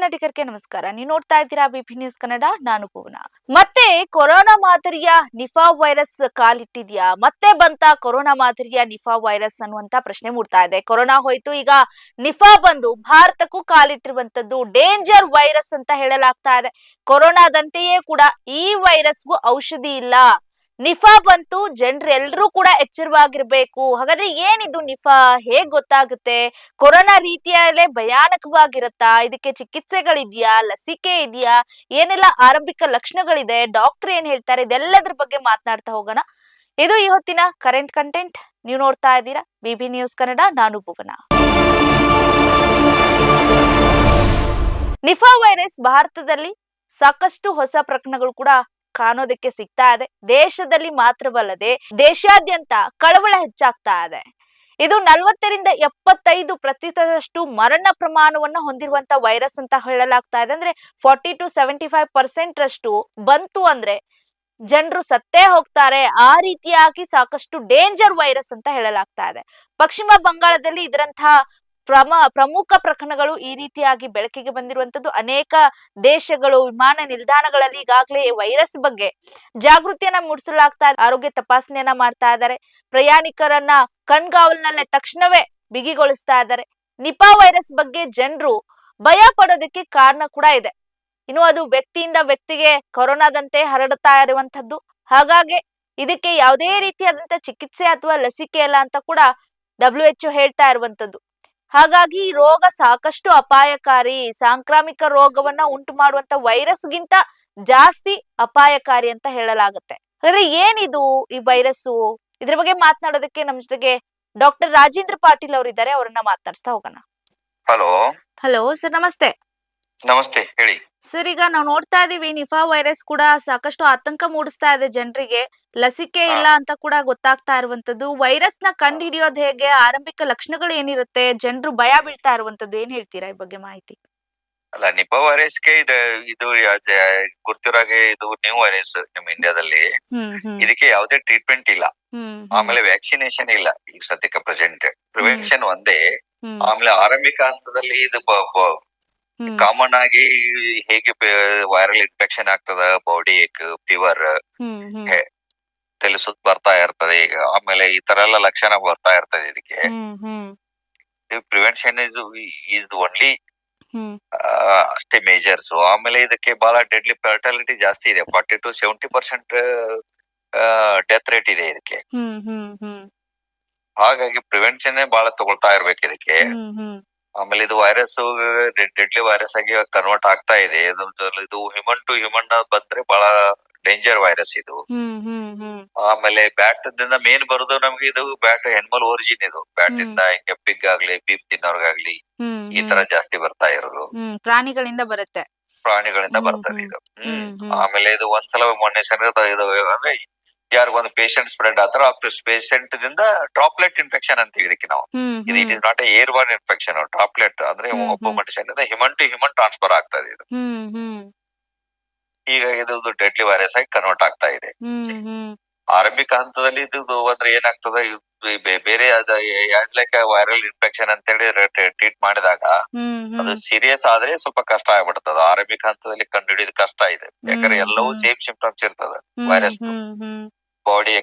ಕನ್ನಡಿಗರಿಗೆ ನಮಸ್ಕಾರ. ನೀವು ನೋಡ್ತಾ ಇದ್ದೀರಾ ಬಿಪಿ ನ್ಯೂಸ್ ಕನ್ನಡ, ನಾನು ಭುವನ ಮತ್ತೆ ಕೊರೋನಾ ಮಾದರಿಯ ನಿಫಾ ವೈರಸ್ ಕಾಲಿಟ್ಟಿದ್ಯಾ? ಮತ್ತೆ ಬಂತ ಕೊರೋನಾ ಮಾದರಿಯ ನಿಫಾ ವೈರಸ್ ಅನ್ನುವಂತ ಪ್ರಶ್ನೆ ಮೂಡ್ತಾ ಇದೆ. ಕೊರೋನಾ ಹೋಯ್ತು, ಈಗ ನಿಫಾ ಬಂದು ಭಾರತಕ್ಕೂ ಕಾಲಿಟ್ಟಿರುವಂತದ್ದು ಡೇಂಜರ್ ವೈರಸ್ ಅಂತ ಹೇಳಲಾಗ್ತಾ ಇದೆ. ಕೊರೋನಾದಂತೆಯೇ ಕೂಡ ಈ ವೈರಸ್ಗೂ ಔಷಧಿ ಇಲ್ಲ. ನಿಫಾ ಬಂತು, ಜನರು ಎಲ್ಲರೂ ಕೂಡ ಎಚ್ಚರವಾಗಿರ್ಬೇಕು. ಹಾಗಾದ್ರೆ ಏನಿದು ನಿಫಾ? ಹೇಗ್ ಗೊತ್ತಾಗುತ್ತೆ? ಕೊರೋನಾ ರೀತಿಯಲ್ಲೇ ಭಯಾನಕವಾಗಿರುತ್ತಾ? ಇದಕ್ಕೆ ಚಿಕಿತ್ಸೆಗಳಿದೆಯಾ? ಲಸಿಕೆ ಇದೆಯಾ? ಏನೆಲ್ಲ ಆರಂಭಿಕ ಲಕ್ಷಣಗಳಿದೆ? ಡಾಕ್ಟರ್ ಏನ್ ಹೇಳ್ತಾರೆ? ಇದೆಲ್ಲದ್ರ ಬಗ್ಗೆ ಮಾತನಾಡ್ತಾ ಹೋಗೋಣ. ಇದು ಈ ಹೊತ್ತಿನ ಕರೆಂಟ್ ಕಂಟೆಂಟ್. ನೀವು ನೋಡ್ತಾ ಇದ್ದೀರಾ ಬಿಬಿ ನ್ಯೂಸ್ ಕನ್ನಡ, ನಾನು ಭುವನ. ನಿಫಾ ವೈರಸ್ ಭಾರತದಲ್ಲಿ ಸಾಕಷ್ಟು ಹೊಸ ಪ್ರಕರಣಗಳು ಕೂಡ ಕಾಣೋದಕ್ಕೆ ಸಿಗ್ತಾ ಇದೆ. ದೇಶದಲ್ಲಿ ಮಾತ್ರವಲ್ಲದೆ ದೇಶಾದ್ಯಂತ ಕಳವಳ ಹೆಚ್ಚಾಗ್ತಾ ಇದೆ. ಇದು ನಲವತ್ತರಿಂದ ಎಪ್ಪತ್ತೈದು ಪ್ರತಿಶತದಷ್ಟು ಮರಣ ಪ್ರಮಾಣವನ್ನ ಹೊಂದಿರುವಂತ ವೈರಸ್ ಅಂತ ಹೇಳಲಾಗ್ತಾ ಇದೆ. ಅಂದ್ರೆ forty to seventy five percent ರಷ್ಟು ಬಂತು ಅಂದ್ರೆ ಜನರು ಸತ್ತೇ ಹೋಗ್ತಾರೆ. ಆ ರೀತಿಯಾಗಿ ಸಾಕಷ್ಟು ಡೇಂಜರ್ ವೈರಸ್ ಅಂತ ಹೇಳಲಾಗ್ತಾ ಇದೆ. ಪಶ್ಚಿಮ ಬಂಗಾಳದಲ್ಲಿ ಇದರಂತಹ ಪ್ರಮ, ಪ್ರಮುಖ ಪ್ರಕರಣಗಳು ಈ ರೀತಿಯಾಗಿ ಬೆಳಕಿಗೆ ಬಂದಿರುವಂತದ್ದು ಅನೇಕ ದೇಶಗಳು, ವಿಮಾನ ನಿಲ್ದಾಣಗಳಲ್ಲಿ ಈಗಾಗಲೇ ವೈರಸ್ ಬಗ್ಗೆ ಜಾಗೃತಿಯನ್ನ ಮೂಡಿಸಲಾಗ್ತಾ ಆರೋಗ್ಯ ತಪಾಸಣೆಯನ್ನ ಮಾಡ್ತಾ ಇದ್ದಾರೆ. ಪ್ರಯಾಣಿಕರನ್ನ ಕಣ್ಗಾವಲಿನಲ್ಲೇ ತಕ್ಷಣವೇ ಬಿಗಿಗೊಳಿಸ್ತಾ ಇದ್ದಾರೆ. ನಿಪಾ ವೈರಸ್ ಬಗ್ಗೆ ಜನರು ಭಯ ಪಡೋದಕ್ಕೆ ಕಾರಣ ಕೂಡ ಇದೆ. ಇನ್ನು ಅದು ವ್ಯಕ್ತಿಯಿಂದ ವ್ಯಕ್ತಿಗೆ ಕೊರೋನಾದಂತೆ ಹರಡುತ್ತಾ ಇರುವಂತದ್ದು ಹಾಗಾಗಿ ಇದಕ್ಕೆ ಯಾವುದೇ ರೀತಿಯಾದಂತ ಚಿಕಿತ್ಸೆ ಅಥವಾ ಲಸಿಕೆ ಇಲ್ಲ ಅಂತ ಕೂಡ ಡಬ್ಲ್ಯೂ ಎಚ್ ಹೇಳ್ತಾ ಇರುವಂತದ್ದು ಹಾಗಾಗಿ ಈ ರೋಗ ಸಾಕಷ್ಟು ಅಪಾಯಕಾರಿ ಸಾಂಕ್ರಾಮಿಕ ರೋಗವನ್ನ ಉಂಟು ಮಾಡುವಂತ ವೈರಸ್ಗಿಂತ ಜಾಸ್ತಿ ಅಪಾಯಕಾರಿ ಅಂತ ಹೇಳಲಾಗುತ್ತೆ. ಹಾಗಾದ್ರೆ ಏನಿದು ಈ ವೈರಸ್ಸು? ಇದ್ರ ಬಗ್ಗೆ ಮಾತನಾಡೋದಕ್ಕೆ ನಮ್ ಜೊತೆಗೆ ಡಾಕ್ಟರ್ ರಾಜೇಂದ್ರ ಪಾಟೀಲ್ ಅವರಿದ್ದಾರೆ ಅವರನ್ನ ಮಾತನಾಡಿಸ್ತಾ ಹೋಗೋಣ. ಹಲೋ. ಹಲೋ ಸರ್ ನಮಸ್ತೆ. ನಮಸ್ತೆ ಹೇಳಿ. ಸರ್ ಈಗ ನಾವು ನೋಡ್ತಾ ಇದೀವಿ ನಿಫಾ ವೈರಸ್ ಕೂಡ ಸಾಕಷ್ಟು ಆತಂಕ ಮೂಡಿಸ್ತಾ ಇದೆ ಜನರಿಗೆ. ಲಸಿಕೆ ಇಲ್ಲ ಅಂತ ಕೂಡ ಗೊತ್ತಾಗ್ತಾ ಇರುವಂತದ್ದು. ವೈರಸ್ನ ಕಂಡು ಹಿಡಿಯೋದು ಹೇಗೆ ಆರಂಭಿಕ ಲಕ್ಷಣಗಳು ಏನಿರುತ್ತೆ ಜನರು ಭಯ ಬೀಳ್ತಾ ಇರುವಂತದ್ದು ಏನ್ ಹೇಳ್ತೀರಾ ಈ ಬಗ್ಗೆ ಮಾಹಿತಿ? ಅಲ್ಲ ನಿಪಾ ವೈರಸ್ಗೆ ಇದು ಇದು ಗುರ್ತಿರೋಗೆ ಇದು ನ್ಯೂ ವೈರಸ್ ನಮ್ಮ ಇಂಡಿಯಾದಲ್ಲಿ. ಇದಕ್ಕೆ ಯಾವುದೇ ಟ್ರೀಟ್ಮೆಂಟ್ ಇಲ್ಲ. ಆಮೇಲೆ ವ್ಯಾಕ್ಸಿನೇಷನ್ ಇಲ್ಲ ಈಗ ಸದ್ಯಕ್ಕೆ ಪ್ರೆಸೆಂಟ್ ಪ್ರಿವೆನ್ಷನ್ ಒಂದೇ. ಆಮೇಲೆ ಆರಂಭಿಕ ಹಂತದಲ್ಲಿ ಇದು ಕಾಮನ್ ಆಗಿ ಹೇಗೆ ವೈರಲ್ ಇನ್ಫೆಕ್ಷನ್ ಆಗ್ತದ ಬಾಡಿ ಏಕ್ ಫೀವರ್ ಹ್ಮ್ ಹೇ- ಬರ್ತಾ ಇರ್ತದೆ ಈಗ. ಆಮೇಲೆ ಈ ತರ ಎಲ್ಲ ಲಕ್ಷಣ ಬರ್ತಾ ಇರ್ತದೆ ಇದಕ್ಕೆ. ಪ್ರಿವೆನ್ಷನ್ ಇಸ್ ಇಸ್ ಓನ್ಲಿ ಅಷ್ಟೇ ಮೇಜರ್ಸ್ ಆಮೇಲೆ ಇದಕ್ಕೆ ಬಹಳ ಡೆಡ್ಲಿ ಫರ್ಟಾಲಿಟಿ ಜಾಸ್ತಿ ಇದೆ. Forty to seventy percent death rate ಇದೆ ಇದಕ್ಕೆ. ಹಾಗಾಗಿ ಪ್ರಿವೆನ್ಷನ್ ಬಹಳ ತಗೊಳ್ತಾ ಇರ್ಬೇಕು ಇದಕ್ಕೆ. ಆಮೇಲೆ ಇದು ವೈರಸ್ ಡೆಡ್ಲಿ ವೈರಸ್ ಆಗಿ ಕನ್ವರ್ಟ್ ಆಗ್ತಾ ಇದೆ. ಇದು ಹ್ಯೂಮನ್ ಟು ಹ್ಯೂಮನ್ ಬಂದ್ರೆ ಬಹಳ ಡೇಂಜರ್ ವೈರಸ್ ಇದು. ಆಮೇಲೆ ಬ್ಯಾಟ್ ದಿಂದ ಮೇನ್ ಬರೋದು ನಮ್ಗೆ ಇದು ಬ್ಯಾಟ್ ಹೆನ್ಮಲ್ ಒರಿಜಿನ್ ಇದು. ಬ್ಯಾಟ್. ಇಂದ ಹಿಂಗೆ ಪಿಗ್ ಆಗ್ಲಿ ಬೀಪ್ ತಿನ್ನೋರ್ಗಾಗ್ಲಿ ಈ ತರ ಜಾಸ್ತಿ ಬರ್ತಾ ಇರೋದು. ಪ್ರಾಣಿಗಳಿಂದ ಬರುತ್ತೆ. ಪ್ರಾಣಿಗಳಿಂದ ಬರ್ತದೆ ಇದು. ಆಮೇಲೆ ಇದು ಒಂದ್ಸಲ ಮೊನ್ನೆ ಸಂಗ್ರಹ ಇದು ಅಂದ್ರೆ ಯಾರಿಗೊಂದು ಪೇಷಂಟ್ ಸ್ಪ್ರೆಡ್ ಆತರ ಆ ಪೇಷಂಟ್ ದಿಂದ ಡ್ರಾಪ್ಲೆಟ್ ಇನ್ಫೆಕ್ಷನ್ ಅಂತೀವಿ ಇದಕ್ಕೆ ನಾವು. ಇದು it is not airborne infection droplet ಅಂದ್ರೆ ಒಬ್ಬ. ಮನುಷ್ಯನಿಂದ ಹ್ಯೂಮನ್ ಟು ಹ್ಯೂಮನ್ ಟ್ರಾನ್ಸ್ಫರ್ ಆಗ್ತದೆ ಇದು ಹ್ಮ್ ಈಗ ಇದು ಡೆಡ್ಲಿ ವೈರಸ್ ಆಗಿ ಕನ್ವರ್ಟ್ ಆಗ್ತಾ ಇದೆ. ಆರಂಭಿಕ ಹಂತದಲ್ಲಿ ಇದು ಅಂದ್ರೆ ಏನಾಗ್ತದೆ ಇದು ಬೇರೆ ಲೈಕ್ ವೈರಲ್ ಇನ್ಫೆಕ್ಷನ್ ಅಂತ ಹೇಳಿ ಟ್ರೀಟ್ ಮಾಡಿದಾಗ ಅದು ಸೀರಿಯಸ್ ಆದ್ರೆ ಸ್ವಲ್ಪ ಕಷ್ಟ ಆಗ್ಬಿಡ್ತದ. ಆರಂಭಿಕ ಹಂತದಲ್ಲಿ ಕಂಡುಹಿಡಿಯೋದು ಕಷ್ಟ ಇದೆ. ಯಾಕಂದ್ರೆ ಎಲ್ಲವೂ. ಸೇಮ್ ಸಿಂಪ್ಟಮ್ಸ್ ಇರ್ತದೆ ವೈರಸ್ ಬಾಡಿ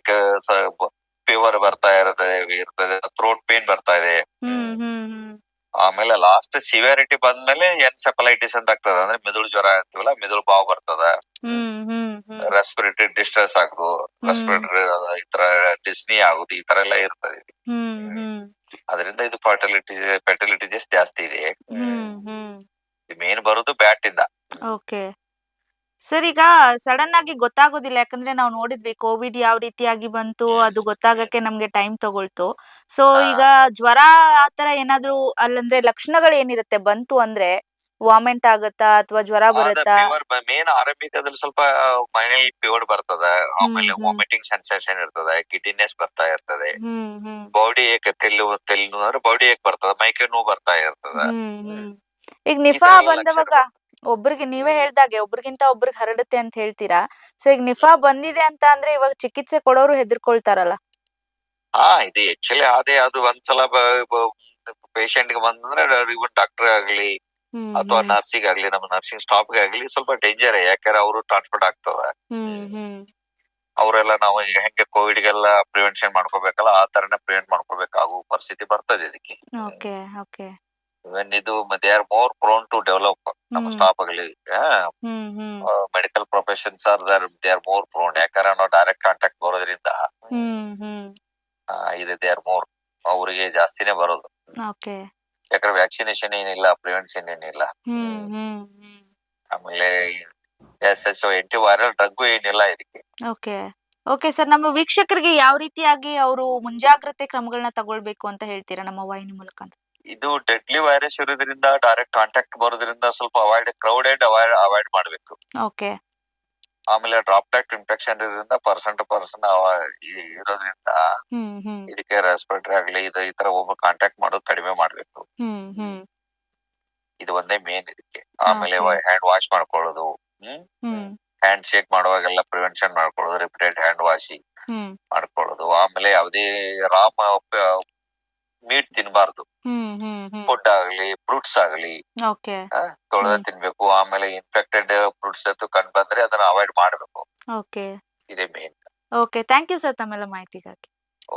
ಫೀವರ್ ಬರ್ತಾ ಇರ್ತದೆ ಇರ್ತದೆ ಥ್ರೋಟ್ ಪೇನ್ ಬರ್ತಾ ಇದೆ. ಆಮೇಲೆ ಲಾಸ್ಟ್ ಸಿವಿಯರಿಟಿ ಬಂದ್ಮೇಲೆ ಎನ್ಸೆಫಲೈಟಿಸ್ ಅಂತ ಆಗ್ತದೆ. ಅಂದ್ರೆ ಮೆದುಳು ಜ್ವರ ಅಂತೀವಲ್ಲ ಮೆದುಳು ಬಾವು ಬರ್ತದ. ರೆಸ್ಪಿರೇಟರಿ ಡಿಸ್ಟ್ರೆಸ್ ಆಗುದು. ರೆಸ್ಪಿರೇಟರಿ ಈ ತರ ಡಿಸ್ನಿ ಆಗುದು ಈ ತರ ಎಲ್ಲ ಇರ್ತದೆ. ಅದರಿಂದ ಇದು ಫರ್ಟಿಲಿಟಿ ಫರ್ಟಿಲಿಟಿ ಜಾಸ್ತಿ ಇದೆ. ಮೇನ್ ಬರೋದು ಬ್ಯಾಟ್ ಇಂದ. ಓಕೆ ಸರ್ ಈಗ ಸಡನ್ ಆಗಿ ಗೊತ್ತಾಗೋದಿಲ್ಲ. ಯಾಕಂದ್ರೆ ನಾವು ನೋಡಿದ್ವಿ ಕೋವಿಡ್ ಯಾವ ರೀತಿಯಾಗಿ ಬಂತು ಅದು ಗೊತ್ತಾಗಕ್ಕೆ ನಮ್ಗೆ ಟೈಮ್ ತಗೊಳ್ತು. ಸೊ. ಈಗ ಜ್ವರ ಆತರ ಏನಾದ್ರು ಅಲ್ಲಂದ್ರೆ ಲಕ್ಷಣಗಳು ಏನಿರುತ್ತೆ? ಬಂತು ಅಂದ್ರೆ ವಾಮೆಂಟ್ ಆಗತ್ತಾ ಅಥವಾ ಜ್ವರ ಬರುತ್ತಾ? ಮೇನ್ ಆರಂಭಿಕದಲ್ಲಿ ಸ್ವಲ್ಪ ಮೈನಲ್ಲಿ ಫೀವರ್ ಬರ್ತದ. ಆಮೇಲೆ. ವಾಮಿಟಿಂಗ್ ಸೆನ್ಸೇಷನ್ ಇರ್ತದೆ ಗಿಡಿನೆಸ್ ಬರ್ತಾ ಇರ್ತದೆ. ಬಾಡಿ ಏಕ್ ತೆಲ್ಲು ತೆಲ್ಲು ಅಂದ್ರೆ ಬಾಡಿ ಏಕ್ ಬರ್ತದ? ಮೈಕೆ ನೋವು ಬರ್ತಾ ಇರ್ತದ. ಈಗ ನಿಫಾ ಬಂದವಾಗ ಒಬ್ರಿಗೆ ನೀವೇ ಹೇಳ್ದಾಗೆ ಒಬ್ರಿಗಿಂತ ಒಬ್ರಿಗೆ ಹರಡುತ್ತೆ ಅಂತ ಹೇಳ್ತೀರಾ? ಸೊ ಈಗ ನಿಫಾ ಬಂದಿದೆ ಅಂತ ಅಂದ್ರೆ ಇವಾಗ ಚಿಕಿತ್ಸೆ ಕೊಡೋರು ಹೆದರ್ಕೊಳ್ತಾರಲ್ಲ. ಹಾ ಇದು. ಆಕ್ಚುಲಿ ಅದೇ ಅದು ಒಂದ್ಸಲ ಪೇಷಂಟ್ಗೆ ಬಂದಂದ್ರೆ ಇವನ್ ಡಾಕ್ಟರ್ ಆಗ್ಲಿ ಅಥವಾ ನರ್ಸಿಂಗ್ ಆಗ್ಲಿ ನಮ್ಮ ನರ್ಸಿಂಗ್ ಸ್ಟಾಫ್ ಆಗ್ಲಿ ಸ್ವಲ್ಪ ಡೇಂಜರ್ ಯಾಕಂದ್ರೆ ಅವರು ಟ್ರಾನ್ಸ್ಪೋರ್ಟ್ ಆಗ್ತದ ಅವರೆಲ್ಲ ನಾವು ಹೆಂಗೆ ಕೋವಿಡ್ ಗೆಲ್ಲ ಪ್ರಿವೆನ್ಷನ್ ಮಾಡ್ಕೋಬೇಕಲ್ಲ ಆ ತರನೇ ಪ್ರಿವೆಂಟ್ ಮಾಡ್ಕೋಬೇಕಾಗುವ ಪರಿಸ್ಥಿತಿ ಬರ್ತದೆ ಇದಕ್ಕೆ. ಇವನ್ ಇದು they are more prone to develop ನಮ್ಮ ಹ್ಮ್. ಸ್ಟಾಫ್ ಆಗಲಿ hmm hmm. Medical professions are they are more prone ಯಾಕಂದ್ರೆ ನಾವು ಡೈರೆಕ್ಟ್ ಕಾಂಟ್ಯಾಕ್ಟ್ ಬರೋದ್ರಿಂದ ಇದು ದೇ ಆರ್ ಮೋರ್ ಅವರಿಗೆ ಜಾಸ್ತಿನೇ ಬರೋದು. ಯಾಕಂದ್ರೆ ವ್ಯಾಕ್ಸಿನೇಷನ್ ಏನಿಲ್ಲ ಪ್ರಿವೆನ್ಷನ್ ಏನಿಲ್ಲ. ಆಮೇಲೆ as as antiviral drug ಏನಿಲ್ಲ ಇದಕ್ಕೆ. ಓಕೆ. ಓಕೆ ಸರ್ ನಮ್ಮ ವೀಕ್ಷಕರಿಗೆ ಯಾವ ರೀತಿಯಾಗಿ ಅವರು ಮುಂಜಾಗ್ರತೆ ಕ್ರಮಗಳನ್ನ ತಗೊಳ್ಬೇಕು ಅಂತ ಹೇಳ್ತೀರಾ ನಮ್ಮ ವಾಹಿನಿ ಮೂಲಕ ಅಂತ? ಇದು ಡೆಡ್ಲಿ ವೈರಸ್ ಇರೋದ್ರಿಂದ ಡೈರೆಕ್ಟ್ ಕಾಂಟ್ಯಾಕ್ಟ್ ಬರೋದ್ರಿಂದ ಸ್ವಲ್ಪ ಅವಾಯ್ಡ್ ಕ್ರೌಡೆಡ್ ಅವಾಯ್ಡ್ ಅವಾಯ್ಡ್ ಮಾಡಬೇಕು. ಓಕೆ ಆಮೇಲೆ ಡ್ರಾಪ್ಲೆಟ್ ಇನ್ಫೆಕ್ಷನ್ ಇರೋದ್ರಿಂದ ಪರ್ಸನ್ ಟು ಪರ್ಸನ್ ಇರೋದ್ರಿಂದ ಇದಕ್ಕೆ ರೆಸ್ಪಿರೇಟರಿ ಆಗ್ಲಿ ಇದು ಈ ತರ ಒಬ್ಬ ಕಾಂಟ್ಯಾಕ್ಟ್ ಮಾಡೋದು ಕಡಿಮೆ ಮಾಡ್ಬೇಕು. ಇದು ಒಂದೇ ಮೇನ್ ಇದಕ್ಕೆ. ಆಮೇಲೆ ಹ್ಯಾಂಡ್ ವಾಶ್ ಮಾಡ್ಕೊಳ್ಳೋದು. ಹ್ಯಾಂಡ್ ಶೇಕ್ ಮಾಡುವಾಗೆಲ್ಲ ಪ್ರಿವೆನ್ಷನ್ ಮಾಡ್ಕೊಳ್ಳೋದು ರಿಪೀಟೆಡ್ ಹ್ಯಾಂಡ್ ವಾಶಿಂಗ್ ಮಾಡ್ಕೊಳ್ಳೋದು. ಆಮೇಲೆ ಯಾವುದೇ ರಾಮ ಮೀಟ್ ತಿನ್ಬಾರ್ದು. ಫುಡ್ ಆಗ್ಲಿ ಫ್ರೂಟ್ಸ್ ಆಗ್ಲಿ. ಓಕೆ ತೊಳೆದ. ತಿನ್ಬೇಕು. ಆಮೇಲೆ ಇನ್ಫೆಕ್ಟೆಡ್ ಫ್ರೂಟ್ಸ್ ಕಂಡ್ ಬಂದ್ರೆ ಅದನ್ನ ಅವಾಯ್ಡ್ ಮಾಡಬೇಕು. ಓಕೆ ಇದೇ main okay thank you sir ತಮ್ಮೆಲ್ಲ ಮಾಹಿತಿಗಾಗಿ.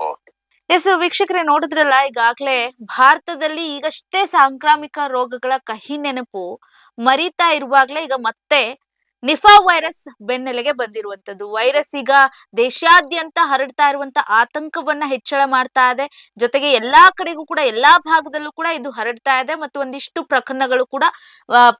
ಓಕೆ ಎಸ್ ವೀಕ್ಷಕರೇ ನೋಡಿದ್ರಲ್ಲ ಈಗಾಗ್ಲೇ ಭಾರತದಲ್ಲಿ ಈಗಷ್ಟೇ ಸಾಂಕ್ರಾಮಿಕ ರೋಗಗಳ ಕಹಿ ನೆನಪು ಮರೀತಾ ಇರುವಾಗಲೇ ಈಗ ಮತ್ತೆ ನಿಫಾ ವೈರಸ್ ಬೆನ್ನೆಲೆಗೆ ಬಂದಿರುವಂತದ್ದು ವೈರಸ್ ಈಗ ದೇಶಾದ್ಯಂತ ಹರಡ್ತಾ ಇರುವಂತ ಆತಂಕವನ್ನ ಹೆಚ್ಚಳ ಮಾಡ್ತಾ ಇದೆ. ಜೊತೆಗೆ ಎಲ್ಲಾ ಕಡೆಗೂ ಕೂಡ, ಎಲ್ಲಾ ಭಾಗದಲ್ಲೂ ಕೂಡ ಇದು ಹರಡ್ತಾ ಇದೆ ಮತ್ತು ಒಂದಿಷ್ಟು ಪ್ರಕರಣಗಳು ಕೂಡ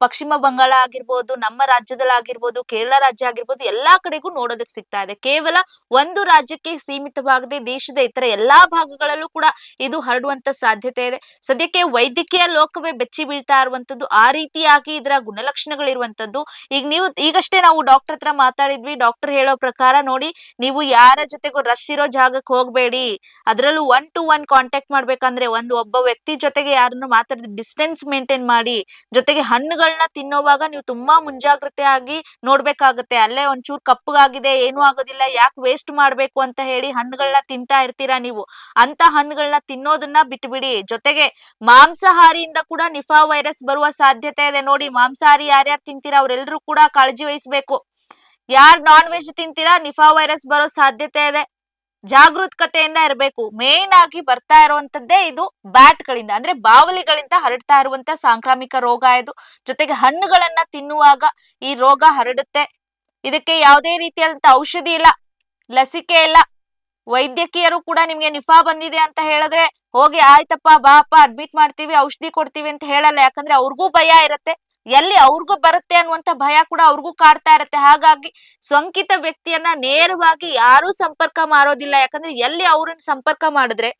ಪಶ್ಚಿಮ ಬಂಗಾಳ ಆಗಿರ್ಬೋದು, ನಮ್ಮ ರಾಜ್ಯದಲ್ಲಾಗಿರ್ಬೋದು, ಕೇರಳ ರಾಜ್ಯ ಆಗಿರ್ಬೋದು, ಎಲ್ಲಾ ಕಡೆಗೂ ನೋಡೋದಕ್ಕೆ ಸಿಗ್ತಾ ಇದೆ. ಕೇವಲ ಒಂದು ರಾಜ್ಯಕ್ಕೆ ಸೀಮಿತವಾಗದೆ ದೇಶದ ಇತರ ಎಲ್ಲಾ ಭಾಗಗಳಲ್ಲೂ ಕೂಡ ಇದು ಹರಡುವಂತ ಸಾಧ್ಯತೆ ಇದೆ. ಸದ್ಯಕ್ಕೆ ವೈದ್ಯಕೀಯ ಲೋಕವೇ ಬೆಚ್ಚಿ ಬೀಳ್ತಾ ಇರುವಂತದ್ದು ಆ ರೀತಿಯಾಗಿ ಇದರ ಗುಣಲಕ್ಷಣಗಳಿರುವಂತದ್ದು ಈಗ ನೀವು ಈಗಷ್ಟೇ ನಾವು ಡಾಕ್ಟರ್ ಹತ್ರ ಮಾತಾಡಿದ್ವಿ. ಡಾಕ್ಟರ್ ಹೇಳೋ ಪ್ರಕಾರ ನೋಡಿ, ನೀವು ಯಾರ ಜೊತೆಗೂ ರಶ್ ಇರೋ ಜಾಗಕ್ಕೆ ಹೋಗ್ಬೇಡಿ. ಅದರಲ್ಲೂ ಒನ್ ಟು ಒನ್ ಕಾಂಟ್ಯಾಕ್ಟ್ ಮಾಡ್ಬೇಕಂದ್ರೆ ಒಂದು ಒಬ್ಬ ವ್ಯಕ್ತಿ ಜೊತೆಗೆ ಯಾರನ್ನು ಮಾತಾಡಿದ ಡಿಸ್ಟೆನ್ಸ್ ಮೇಂಟೈನ್ ಮಾಡಿ, ಜೊತೆಗೆ ಹಣ್ಣುಗಳನ್ನ ತಿನ್ನೋವಾಗ ನೀವು ತುಂಬಾ ಮುಂಜಾಗ್ರತೆ ಆಗಿ ನೋಡ್ಬೇಕಾಗತ್ತೆ. ಅಲ್ಲೇ ಒಂಚೂರು ಕಪ್ಪಗಾಗಿದೆ, ಏನೂ ಆಗೋದಿಲ್ಲ, ಯಾಕೆ ವೇಸ್ಟ್ ಮಾಡ್ಬೇಕು ಅಂತ ಹೇಳಿ ಹಣ್ಣುಗಳನ್ನ ತಿಂತಾ ಇರ್ತೀರಾ ನೀವು? ಅಂತ ಹಣ್ಣುಗಳನ್ನ ತಿನ್ನೋದನ್ನ ಬಿಟ್ಬಿಡಿ. ಜೊತೆಗೆ ಮಾಂಸಾಹಾರಿಯಿಂದ ಕೂಡ ನಿಫಾ ವೈರಸ್ ಬರುವ ಸಾಧ್ಯತೆ ಇದೆ. ನೋಡಿ, ಮಾಂಸಾಹಾರಿ ಯಾರ್ಯಾರು ತಿಂತೀರಾ ಅವರೆಲ್ಲರೂ ಕೂಡ ಕಾಳಜಿ ವಹಿಸ್ಬೇಕು. ಯಾರ್ ನಾನ್ ವೆಜ್ ತಿಂತೀರಾ, ನಿಫಾ ವೈರಸ್ ಬರೋ ಸಾಧ್ಯತೆ ಇದೆ. ಜಾಗೃತಕತೆಯಿಂದ ಇರಬೇಕು. ಮೇನ್ ಆಗಿ ಬರ್ತಾ ಇರುವಂತದ್ದೇ ಇದು ಬ್ಯಾಟ್ ಗಳಿಂದ. ಅಂದ್ರೆ ಬಾವಲಿಗಳಿಂದ ಹರಡ್ತಾ ಇರುವಂತ ಸಾಂಕ್ರಾಮಿಕ ರೋಗ ಇದು. ಜೊತೆಗೆ ಹಣ್ಣುಗಳನ್ನ ತಿನ್ನುವಾಗ ಈ ರೋಗ ಹರಡುತ್ತೆ. ಇದಕ್ಕೆ ಯಾವುದೇ ರೀತಿಯಾದಂತ ಔಷಧಿ ಇಲ್ಲ. ಲಸಿಕೆ ಇಲ್ಲ. ವೈದ್ಯಕೀಯರು ಕೂಡ ನಿಮ್ಗೆ ನಿಫಾ ಬಂದಿದೆ ಅಂತ ಹೇಳಿದ್ರೆ, ಹೋಗಿ ಆಯ್ತಪ್ಪ, ಬಾಪ ಅಡ್ಮಿಟ್ ಮಾಡ್ತೀವಿ, ಔಷಧಿ ಕೊಡ್ತೀವಿ ಅಂತ ಹೇಳಲ್ಲ. ಯಾಕಂದ್ರೆ ಅವ್ರಿಗೂ ಭಯ ಇರತ್ತೆ. ಎಲ್ಲಿ ಅವ್ರಿಗೂ ಬರುತ್ತೆ ಅನ್ನುವಂತ ಭಯ ಕೂಡ ಅವ್ರಿಗೂ ಕಾಡ್ತಾ ಇರತ್ತೆ. ಹಾಗಾಗಿ ಸೋಂಕಿತ ವ್ಯಕ್ತಿಯನ್ನ ನೇರವಾಗಿ ಯಾರು ಸಂಪರ್ಕ ಮಾಡೋದಿಲ್ಲ. ಯಾಕಂದ್ರೆ ಎಲ್ಲಿ ಅವ್ರನ್ನ ಸಂಪರ್ಕ ಮಾಡಿದ್ರೆ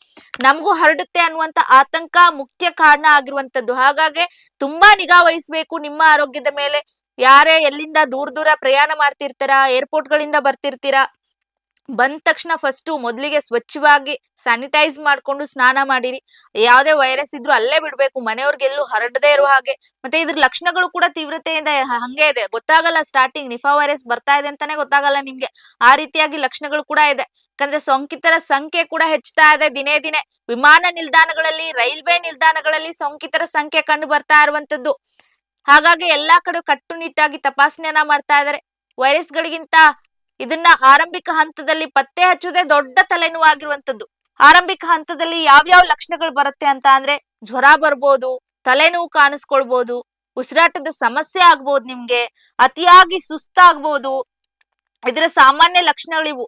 ನಮಗೂ ಹರಡುತ್ತೆ ಅನ್ನುವಂತ ಆತಂಕ ಮುಖ್ಯ ಕಾರಣ ಆಗಿರುವಂತದ್ದು ಹಾಗಾಗಿ ತುಂಬಾ ನಿಗಾ ವಹಿಸ್ಬೇಕು ನಿಮ್ಮ ಆರೋಗ್ಯದ ಮೇಲೆ. ಯಾರೇ ಎಲ್ಲಿಂದ ದೂರ ದೂರ ಪ್ರಯಾಣ ಮಾಡ್ತಿರ್ತೀರಾ ಏರ್ಪೋರ್ಟ್ ಗಳಿಂದ ಬರ್ತಿರ್ತೀರಾ ಬಂದ ತಕ್ಷಣ ಫಸ್ಟ್ ಮೊದಲಿಗೆ ಸ್ವಚ್ಛವಾಗಿ ಸ್ಯಾನಿಟೈಸ್ ಮಾಡ್ಕೊಂಡು ಸ್ನಾನ ಮಾಡಿರಿ. ಯಾವುದೇ ವೈರಸ್ ಇದ್ರೂ ಅಲ್ಲೇ ಬಿಡ್ಬೇಕು. ಮನೆಯವ್ರಿಗೆಲ್ಲೂ ಹರಡದೇ ಇರೋ ಹಾಗೆ. ಮತ್ತೆ ಇದ್ರ ಲಕ್ಷಣಗಳು ಕೂಡ ತೀವ್ರತೆಯಿಂದ ಹಂಗೆ ಇದೆ. ಗೊತ್ತಾಗಲ್ಲ ಸ್ಟಾರ್ಟಿಂಗ್ ನಿಫಾ ವೈರಸ್ ಬರ್ತಾ ಇದೆ ಅಂತಾನೆ ಗೊತ್ತಾಗಲ್ಲ ನಿಮ್ಗೆ. ಆ ರೀತಿಯಾಗಿ ಲಕ್ಷಣಗಳು ಕೂಡ ಇದೆ. ಯಾಕಂದ್ರೆ ಸೋಂಕಿತರ ಸಂಖ್ಯೆ ಕೂಡ ಹೆಚ್ಚುತ್ತಾ ಇದೆ ದಿನೇ ದಿನೇ. ವಿಮಾನ ನಿಲ್ದಾಣಗಳಲ್ಲಿ, ರೈಲ್ವೆ ನಿಲ್ದಾಣಗಳಲ್ಲಿ ಸೋಂಕಿತರ ಸಂಖ್ಯೆ ಕಂಡು ಬರ್ತಾ ಇರುವಂತದ್ದು. ಹಾಗಾಗಿ ಎಲ್ಲಾ ಕಡೆ ಕಟ್ಟುನಿಟ್ಟಾಗಿ ತಪಾಸಣೆಯನ್ನ ಮಾಡ್ತಾ ಇದಾರೆ. ವೈರಸ್ ಗಳಿಗಿಂತ ಇದನ್ನ ಆರಂಭಿಕ ಹಂತದಲ್ಲಿ ಪತ್ತೆ ಹಚ್ಚುವುದೇ ದೊಡ್ಡ ತಲೆನೋವು ಆಗಿರುವಂತದ್ದು ಆರಂಭಿಕ ಹಂತದಲ್ಲಿ ಯಾವ್ಯಾವ ಲಕ್ಷಣಗಳು ಬರುತ್ತೆ ಅಂತ ಅಂದ್ರೆ ಜ್ವರ ಬರ್ಬೋದು, ತಲೆನೋವು ಕಾಣಿಸ್ಕೊಳ್ಬಹುದು ಉಸಿರಾಟದ ಸಮಸ್ಯೆ ಆಗ್ಬೋದು ನಿಮ್ಗೆ, ಅತಿಯಾಗಿ ಸುಸ್ತಾಗ್ಬೋದು. ಇದರ ಸಾಮಾನ್ಯ ಲಕ್ಷಣಗಳಿವು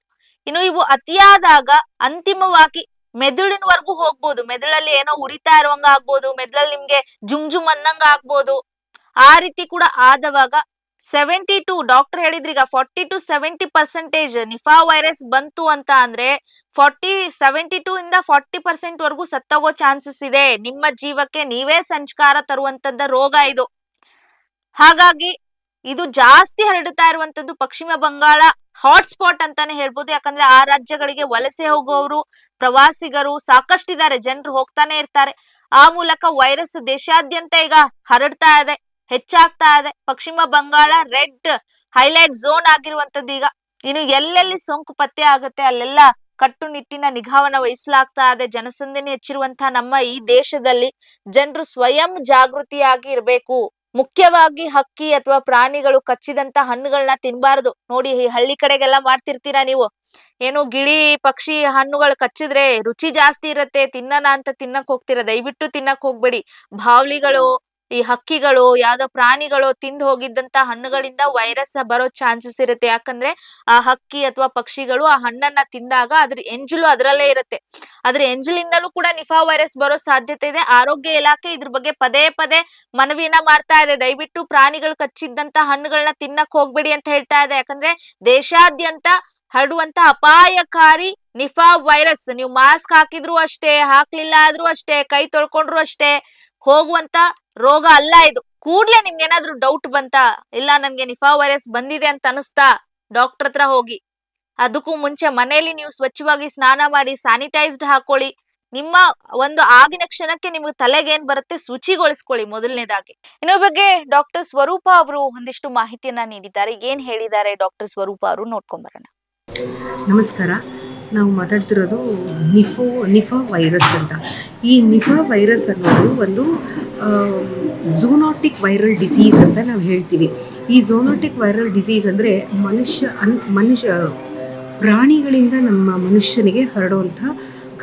ಇನ್ನು ಇವು ಅತಿಯಾದಾಗ ಅಂತಿಮವಾಗಿ ಮೆದುಳಿನವರೆಗೂ ಹೋಗ್ಬೋದು. ಮೆದುಳಲ್ಲಿ ಏನೋ ಉರಿತಾ ಇರುವಂಗ ಆಗ್ಬೋದು, ಮೆದುಳಲ್ಲಿ ನಿಮ್ಗೆ ಜುಮ್ ಜುಮ್ ಅನ್ನಂಗ ಆಗ್ಬೋದು. ಆ ರೀತಿ ಕೂಡ ಆದವಾಗ seventy two doctor ಹೇಳಿದ್ರೀಗ forty to seventy percentage Nipah virus ಬಂತು ಅಂತ ಅಂದ್ರೆ ಫಾರ್ಟಿ ಸೆವೆಂಟಿ ಟೂ ಇಂದ ಫಾರ್ಟಿ ಪರ್ಸೆಂಟ್ ವರೆಗೂ ಸತ್ತೋಗೋ ಚಾನ್ಸಸ್ ಇದೆ. ನಿಮ್ಮ ಜೀವಕ್ಕೆ ನೀವೇ ಸಂಸ್ಕಾರ ತರುವಂತದ್ದ ರೋಗ ಇದು. ಹಾಗಾಗಿ ಇದು ಜಾಸ್ತಿ ಹರಡುತ್ತಾ ಇರುವಂತದ್ದು ಪಶ್ಚಿಮ ಬಂಗಾಳ ಹಾಟ್ಸ್ಪಾಟ್ ಅಂತಾನೆ ಹೇಳ್ಬೋದು. ಯಾಕಂದ್ರೆ ಆ ರಾಜ್ಯಗಳಿಗೆ ವಲಸೆ ಹೋಗುವವರು ಪ್ರವಾಸಿಗರು ಸಾಕಷ್ಟಿದ್ದಾರೆ. ಜನರು ಹೋಗ್ತಾನೆ ಇರ್ತಾರೆ. ಆ ಮೂಲಕ ವೈರಸ್ ದೇಶಾದ್ಯಂತ ಈಗ ಹರಡ್ತಾ ಇದೆ. ಹೆಚ್ಚಾಗ್ತಾ ಇದೆ. ಪಶ್ಚಿಮ ಬಂಗಾಳ ರೆಡ್ ಹೈಲೈಟ್ ಝೋನ್ ಆಗಿರುವಂತದ್ದು ಈಗ. ಇನ್ನು ಎಲ್ಲೆಲ್ಲಿ ಸೋಂಕು ಪತ್ತೆ ಆಗುತ್ತೆ, ಅಲ್ಲೆಲ್ಲ ಕಟ್ಟುನಿಟ್ಟಿನ ನಿಗಾವನ ವಹಿಸಲಾಗ್ತಾ ಇದೆ. ಜನಸಂದಣಿ ಹೆಚ್ಚಿರುವಂತಹ ನಮ್ಮ ಈ ದೇಶದಲ್ಲಿ ಜನರು ಸ್ವಯಂ ಜಾಗೃತಿಯಾಗಿ ಇರಬೇಕು. ಮುಖ್ಯವಾಗಿ ಹಕ್ಕಿ ಅಥವಾ ಪ್ರಾಣಿಗಳು ಕಚ್ಚಿದಂತ ಹಣ್ಣುಗಳನ್ನ ತಿನ್ಬಾರ್ದು. ನೋಡಿ, ಈ ಹಳ್ಳಿ ಕಡೆಗೆಲ್ಲ ಮಾಡ್ತಿರ್ತೀರಾ ನೀವು? ಏನು ಗಿಳಿ ಪಕ್ಷಿ ಹಣ್ಣುಗಳು ಕಚ್ಚಿದ್ರೆ ರುಚಿ ಜಾಸ್ತಿ ಇರತ್ತೆ. ತಿನ್ನಣ ಅಂತ ತಿನ್ನಕ್ ಹೋಗ್ತಿರ? ದಯವಿಟ್ಟು ತಿನ್ನಕ್ ಹೋಗ್ಬೇಡಿ. ಬಾವ್ಲಿಗಳು ಈ ಹಕ್ಕಿಗಳು, ಯಾವ್ದೋ ಪ್ರಾಣಿಗಳು ತಿಂದು ಹೋಗಿದ್ದಂತ ಹಣ್ಣುಗಳಿಂದ ವೈರಸ್ ಬರೋ ಚಾನ್ಸಸ್ ಇರುತ್ತೆ. ಯಾಕಂದ್ರೆ ಆ ಹಕ್ಕಿ ಅಥವಾ ಪಕ್ಷಿಗಳು ಆ ಹಣ್ಣನ್ನ ತಿಂದಾಗ ಅದ್ರ ಎಂಜಲು ಅದರಲ್ಲೇ ಇರುತ್ತೆ. ಅದ್ರ ಎಂಜಲಿಂದಲೂ ಕೂಡ ನಿಫಾ ವೈರಸ್ ಬರೋ ಸಾಧ್ಯತೆ ಇದೆ. ಆರೋಗ್ಯ ಇಲಾಖೆ ಇದ್ರ ಬಗ್ಗೆ ಪದೇ ಪದೇ ಮನವಿಯನ್ನ ಮಾಡ್ತಾ ಇದೆ. ದಯವಿಟ್ಟು ಪ್ರಾಣಿಗಳು ಕಚ್ಚಿದ್ದಂತ ಹಣ್ಣುಗಳನ್ನ ತಿನ್ನಕ್ ಹೋಗ್ಬೇಡಿ ಅಂತ ಹೇಳ್ತಾ ಇದೆ. ಯಾಕಂದ್ರೆ ದೇಶಾದ್ಯಂತ ಹರಡುವಂತ ಅಪಾಯಕಾರಿ ನಿಫಾ ವೈರಸ್. ನೀವು ಮಾಸ್ಕ್ ಹಾಕಿದ್ರು ಅಷ್ಟೇ ಹಾಕ್ಲಿಲ್ಲ ಆದ್ರೂ ಅಷ್ಟೇ, ಕೈ ತೊಳ್ಕೊಂಡ್ರು ಅಷ್ಟೇ ಹೋಗುವಂತ ರೋಗ ಅಲ್ಲ ಇದು. ಕೂಡ್ಲೆ ನಿಮ್ಗೆ ಏನಾದ್ರೂ ಡೌಟ್ ಬಂತಾ? ಇಲ್ಲ, ನನ್ಗೆ ನಿಫಾ ವೈರಸ್ ಬಂದಿದೆ ಅಂತ ಅನಿಸ್ತಾ ಡಾಕ್ಟರ್ ಹತ್ರ ಹೋಗಿ. ಅದಕ್ಕೂ ಮುಂಚೆ ಮನೆಯಲ್ಲಿ ನೀವು ಸ್ವಚ್ಛವಾಗಿ ಸ್ನಾನ ಮಾಡಿ ಸ್ಯಾನಿಟೈಸ್ಡ್ ಹಾಕೊಳ್ಳಿ. ನಿಮ್ಮ ಒಂದು ಆಗಿನ ಕ್ಷಣಕ್ಕೆ ನಿಮ್ಗೆ ತಲೆಗೆ ಏನ್ ಬರುತ್ತೆ? ಶುಚಿಗೊಳಿಸ್ಕೊಳ್ಳಿ ಮೊದಲನೇದಾಗಿ. ಇನ್ನೊಬ್ಬ ಬಗ್ಗೆ ಡಾಕ್ಟರ್ ಸ್ವರೂಪ ಅವರು ಒಂದಿಷ್ಟು ಮಾಹಿತಿಯನ್ನ ನೀಡಿದ್ದಾರೆ. ಏನ್ ಹೇಳಿದ್ದಾರೆ? ಡಾಕ್ಟರ್ ಸ್ವರೂಪ ಅವರು ನೋಡ್ಕೊಂಡ್ ಬರೋಣ. ನಮಸ್ಕಾರ. ನಾವು ಮಾತಾಡ್ತಿರೋದು ನಿಫೋ, ನಿಫಾ ವೈರಸ್ ಅಂತ. ಈ ನಿಫಾ ವೈರಸ್ ಅನ್ನೋದು ಒಂದು ಝೋನಾಟಿಕ್ ವೈರಲ್ ಡಿಸೀಸ್ ಅಂತ ನಾವು ಹೇಳ್ತೀವಿ. ಈ ಝೋನಾಟಿಕ್ ವೈರಲ್ ಡಿಸೀಸ್ ಅಂದರೆ ಮನುಷ್ಯ, ಅನ್, ಮನುಷ್ಯ, ಪ್ರಾಣಿಗಳಿಂದ ನಮ್ಮ ಮನುಷ್ಯನಿಗೆ ಹರಡುವಂಥ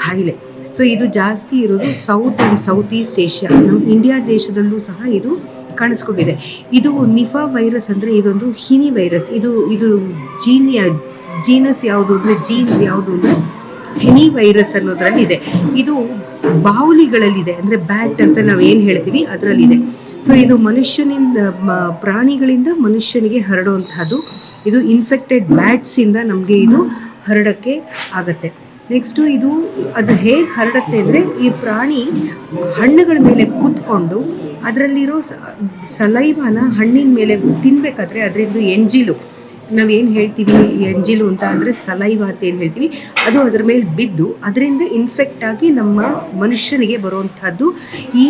ಕಾಯಿಲೆ ಸೊ ಇದು ಜಾಸ್ತಿ ಇರೋದು south and south east Asia ನಮ್ಮ ಇಂಡಿಯಾ ದೇಶದಲ್ಲೂ ಸಹ ಇದು ಕಾಣಿಸ್ಕೊಂಡಿದೆ. ಇದು ನಿಫಾ ವೈರಸ್ ಅಂದರೆ ಇದೊಂದು ಹಿನಿ ವೈರಸ್ ಇದು ಇದು ಜೀನಿಯ ಜೀನಸ್ ಯಾವುದು ಅಂದರೆ ಜೀನ್ಸ್ ಯಾವುದು ಅಂದರೆ ಹೆನಿ ವೈರಸ್ ಅನ್ನೋದ್ರಲ್ಲಿದೆ. ಇದು ಬಾವುಲಿಗಳಲ್ಲಿದೆ. ಅಂದರೆ ಬ್ಯಾಟ್ ಅಂತ ನಾವು ಏನು ಹೇಳ್ತೀವಿ? ಅದರಲ್ಲಿದೆ. ಸೊ ಇದು ಮನುಷ್ಯನಿಂದ ಪ್ರಾಣಿಗಳಿಂದ ಮನುಷ್ಯನಿಗೆ ಹರಡುವಂಥದ್ದು. ಇದು ಇನ್ಫೆಕ್ಟೆಡ್ ಬ್ಯಾಟ್ಸಿಂದ ನಮಗೆ ಇದು ಹರಡಕ್ಕೆ ಆಗತ್ತೆ. ನೆಕ್ಸ್ಟು ಇದು ಅದು ಹೇಗೆ ಹರಡುತ್ತೆ ಅಂದರೆ ಈ ಪ್ರಾಣಿ ಹಣ್ಣುಗಳ ಮೇಲೆ ಕೂತ್ಕೊಂಡು ಅದರಲ್ಲಿರೋ ಸಲೈವನ ಹಣ್ಣಿನ ಮೇಲೆ ತಿನ್ನಬೇಕಾದ್ರೆ ಅದರಿಂದ ಎಂಜಿಲು. ನಾವೇನು ಹೇಳ್ತೀವಿ ಎಂಜಿಲು ಅಂತ ಅಂದರೆ ಸಲೈವ ಅಂತ ಏನು ಹೇಳ್ತೀವಿ, ಅದು ಅದರ ಮೇಲೆ ಬಿದ್ದು ಅದರಿಂದ ಇನ್ಫೆಕ್ಟ್ ಆಗಿ ನಮ್ಮ ಮನುಷ್ಯನಿಗೆ ಬರುವಂಥದ್ದು ಈ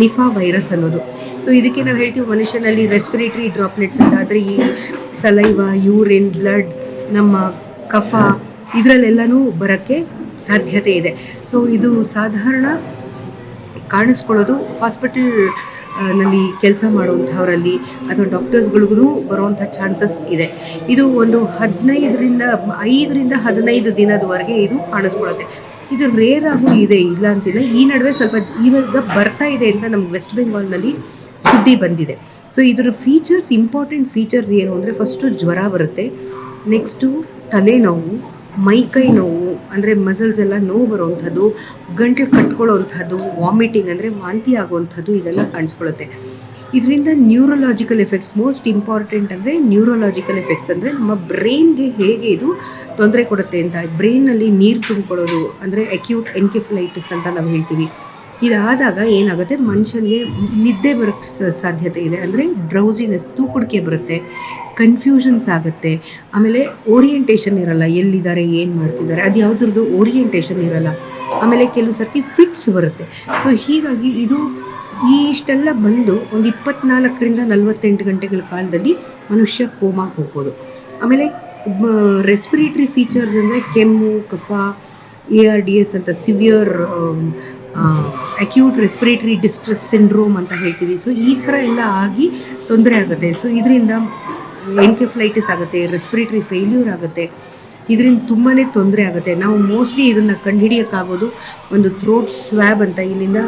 ನಿಫಾ ವೈರಸ್ ಅನ್ನೋದು. ಸೊ ಇದಕ್ಕೆ ನಾವು ಹೇಳ್ತೀವಿ ಮನುಷ್ಯನಲ್ಲಿ ರೆಸ್ಪಿರೇಟ್ರಿ ಡ್ರಾಪ್ಲೆಟ್ಸ್ ಅಂತ. ಆದರೆ ಈ ಸಲೈವ ಯೂರಿನ್ ಬ್ಲಡ್ ನಮ್ಮ ಕಫ, ಇದರಲ್ಲೆಲ್ಲನೂ ಬರೋಕ್ಕೆ ಸಾಧ್ಯತೆ ಇದೆ. ಸೊ ಇದು ಸಾಧಾರಣ ಕಾಣಿಸ್ಕೊಳ್ಳೋದು ಹಾಸ್ಪಿಟಲ್ ನಲ್ಲಿ ಕೆಲಸ ಮಾಡುವಂಥವರಲ್ಲಿ ಅಥವಾ ಡಾಕ್ಟರ್ಸ್ಗಳಿಗೂ ಬರುವಂಥ ಚಾನ್ಸಸ್ ಇದೆ. ಇದು ಒಂದು ಹದಿನೈದರಿಂದ ಐದರಿಂದ ಹದಿನೈದು ದಿನದವರೆಗೆ ಇದು ಕಾಣಿಸ್ಕೊಳ್ಳುತ್ತೆ. ಇದು ರೇರ್ ಆಗೂ ಇದೆ, ಇಲ್ಲ ಅಂತಿಲ್ಲ. ಈ ನಡುವೆ ಸ್ವಲ್ಪ ಇವಾಗ ಬರ್ತಾ ಇದೆ ಅಂತ ನಮ್ಗೆ ವೆಸ್ಟ್ ಬೆಂಗಾಲ್ನಲ್ಲಿ ಸುದ್ದಿ ಬಂದಿದೆ. ಸೊ ಇದರ ಫೀಚರ್ಸ್ ಇಂಪಾರ್ಟೆಂಟ್ ಫೀಚರ್ಸ್ ಏನು ಅಂದರೆ ಫಸ್ಟು ಜ್ವರ ಬರುತ್ತೆ ನೆಕ್ಸ್ಟು ತಲೆನೋವು ಮೈಕೈ ನೋವು, ಅಂದರೆ ಮಸಲ್ಸ್ ಎಲ್ಲ ನೋವು ಬರುವಂಥದ್ದು ಗಂಟಲು ಕಟ್ಕೊಳ್ಳೋವಂಥದ್ದು ವಾಮಿಟಿಂಗ್ ಅಂದರೆ ವಾಂತಿ ಆಗುವಂಥದ್ದು ಇದೆಲ್ಲ ಕಾಣಿಸ್ಕೊಳ್ಳುತ್ತೆ. ಇದರಿಂದ ನ್ಯೂರೋಲಾಜಿಕಲ್ ಎಫೆಕ್ಟ್ಸ್ ಮೋಸ್ಟ್ ಇಂಪಾರ್ಟೆಂಟ್ ಅಂದರೆ ನ್ಯೂರೋಲಾಜಿಕಲ್ ಎಫೆಕ್ಟ್ಸ್ ಅಂದರೆ ನಮ್ಮ ಬ್ರೈನ್ಗೆ ಹೇಗೆ ಇದು ತೊಂದರೆ ಕೊಡುತ್ತೆ ಅಂತ ಬ್ರೈನಲ್ಲಿ ನೀರು ತುಂಬಿಕೊಳ್ಳೋದು, ಅಂದರೆ ಅಕ್ಯೂಟ್ ಎನ್ಕೆಫಲೈಟಿಸ್ ಅಂತ ನಾವು ಹೇಳ್ತೀವಿ. ಇದಾದಾಗ ಏನಾಗುತ್ತೆ? ಮನುಷ್ಯನಿಗೆ ನಿದ್ದೆ ಬರೋಕ್ಕೆ ಸಾಧ್ಯತೆ ಇದೆ. ಅಂದರೆ ಡ್ರೌಸಿನೆಸ್ ತೂಕುಡಿಕೆ ಬರುತ್ತೆ ಕನ್ಫ್ಯೂಷನ್ಸ್ ಆಗುತ್ತೆ. ಆಮೇಲೆ ಓರಿಯೆಂಟೇಷನ್ ಇರಲ್ಲ, ಎಲ್ಲಿದ್ದಾರೆ, ಏನು ಮಾಡ್ತಿದ್ದಾರೆ. ಅದು ಯಾವುದ್ರದ್ದು ಓರಿಯೆಂಟೇಷನ್ ಇರಲ್ಲ. ಆಮೇಲೆ ಕೆಲವು ಸರ್ತಿ ಫಿಟ್ಸ್ ಬರುತ್ತೆ. ಸೊ ಹೀಗಾಗಿ ಇದು ಈ ಇಷ್ಟೆಲ್ಲ ಬಂದು ಒಂದು ಇಪ್ಪತ್ನಾಲ್ಕರಿಂದ ನಲವತ್ತೆಂಟು ಗಂಟೆಗಳ ಕಾಲದಲ್ಲಿ ಮನುಷ್ಯ ಕೋಮಾಗೆ ಹೋಗ್ಬೋದು. ಆಮೇಲೆ ರೆಸ್ಪಿರೇಟ್ರಿ ಫೀಚರ್ಸ್ ಅಂದರೆ ಕೆಮ್ಮು, ಕಫ ಎ ಆರ್ ಡಿ ಎಸ್ ಅಂತ severe acute respiratory distress syndrome ಅಂತ ಹೇಳ್ತೀವಿ. ಸೊ ಈ ಥರ ಎಲ್ಲ ಆಗಿ ತೊಂದರೆ ಆಗುತ್ತೆ. ಸೊ ಇದರಿಂದ ಎನ್ಕೆಫ್ಲೈಟಿಸ್ ಆಗುತ್ತೆ ರೆಸ್ಪಿರೇಟರಿ ಫೇಲ್ಯೂರ್ ಆಗುತ್ತೆ. ಇದರಿಂದ ತುಂಬಾ ತೊಂದರೆ ಆಗುತ್ತೆ. ನಾವು ಮೋಸ್ಟ್ಲಿ ಇದನ್ನು ಕಂಡುಹಿಡಿಯೋಕ್ಕಾಗೋದು ಒಂದು ಥ್ರೋಟ್ ಸ್ವ್ಯಾಬ್ ಅಂತ ಇಲ್ಲಿಂದ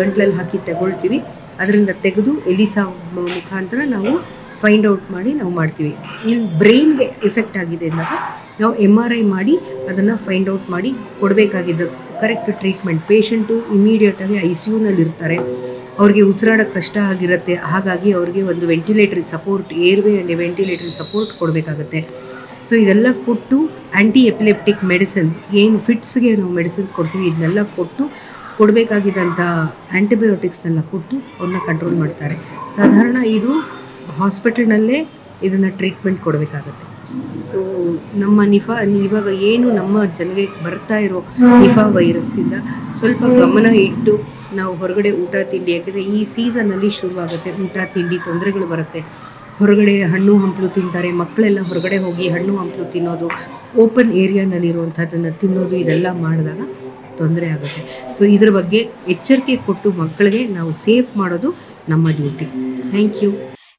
ಗಂಟ್ಲಲ್ಲಿ ಹಾಕಿ ತಗೊಳ್ತೀವಿ. ಅದರಿಂದ ತೆಗೆದು ಎಲಿಸಾ ಮುಖಾಂತರ ನಾವು ಫೈಂಡ್ ಔಟ್ ಮಾಡಿ ನಾವು ಮಾಡ್ತೀವಿ. ಇಲ್ಲಿ ಬ್ರೈನ್ಗೆ ಎಫೆಕ್ಟ್ ಆಗಿದೆ ಅಂದಾಗ ನಾವು ಎಂ ಆರ್ ಐ ಮಾಡಿ ಅದನ್ನು ಫೈಂಡ್ ಔಟ್ ಮಾಡಿ ಕೊಡಬೇಕಾಗಿದ್ದು ಕರೆಕ್ಟ್ ಟ್ರೀಟ್ಮೆಂಟ್. ಪೇಷಂಟು ಇಮಿಡಿಯೇಟಾಗಿ ಐ ಸಿ ಯುನಲ್ಲಿ ಇರ್ತಾರೆ ಅವ್ರಿಗೆ ಉಸಿರಾಡೋಕ್ಕೆ ಕಷ್ಟ ಆಗಿರುತ್ತೆ. ಹಾಗಾಗಿ ಅವ್ರಿಗೆ ಒಂದು ventilatory support, airway and ventilatory support ಕೊಡಬೇಕಾಗತ್ತೆ. ಸೊ, ಇದೆಲ್ಲ ಕೊಟ್ಟು ಆ್ಯಂಟಿ ಎಪಿಲೆಪ್ಟಿಕ್ ಮೆಡಿಸಿನ್ಸ್, ಏನು ಫಿಟ್ಸ್ಗೆ ನಾವು ಮೆಡಿಸಿನ್ಸ್ ಕೊಡ್ತೀವಿ, ಇದನ್ನೆಲ್ಲ ಕೊಟ್ಟು ಕೊಡಬೇಕಾಗಿದ್ದಂಥ ಆ್ಯಂಟಿಬಯೋಟಿಕ್ಸ್ನೆಲ್ಲ ಕೊಟ್ಟು ಅವ್ರನ್ನ ಕಂಟ್ರೋಲ್ ಮಾಡ್ತಾರೆ. ಸಾಧಾರಣ ಇದು ಹಾಸ್ಪಿಟಲ್ನಲ್ಲೇ ಇದನ್ನು ಟ್ರೀಟ್ಮೆಂಟ್ ಕೊಡಬೇಕಾಗತ್ತೆ. ಸೊ ನಮ್ಮ ನಿಫಾ, ಇವಾಗ ಏನು ನಮ್ಮ ಜನಗೆ ಬರ್ತಾ ಇರೋ ನಿಫಾ ವೈರಸ್ಸಿಂದ ಸ್ವಲ್ಪ ಗಮನ ಇಟ್ಟು ನಾವು ಹೊರಗಡೆ ಊಟ ತಿಂಡಿ, ಯಾಕೆಂದರೆ ಈ ಸೀಸನಲ್ಲಿ ಶುರುವಾಗುತ್ತೆ ಊಟ, ತಿಂಡಿ ತೊಂದರೆಗಳು ಬರುತ್ತೆ. ಹೊರಗಡೆ ಹಣ್ಣು, ಹಂಪಲು ತಿಂತಾರೆ, ಮಕ್ಕಳೆಲ್ಲ ಹೊರಗಡೆ ಹೋಗಿ ಹಣ್ಣು, ಹಂಪಲು ತಿನ್ನೋದು ಓಪನ್ ಏರಿಯಾನಲ್ಲಿರುವಂಥದ್ದನ್ನು ತಿನ್ನೋದು, ಇದೆಲ್ಲ ಮಾಡಿದಾಗ ತೊಂದರೆ ಆಗುತ್ತೆ. ಸೊ ಇದ್ರ ಬಗ್ಗೆ ಎಚ್ಚರಿಕೆ ಕೊಟ್ಟು ಮಕ್ಕಳಿಗೆ ನಾವು ಸೇಫ್ ಮಾಡೋದು ನಮ್ಮ ಡ್ಯೂಟಿ ಥ್ಯಾಂಕ್ ಯು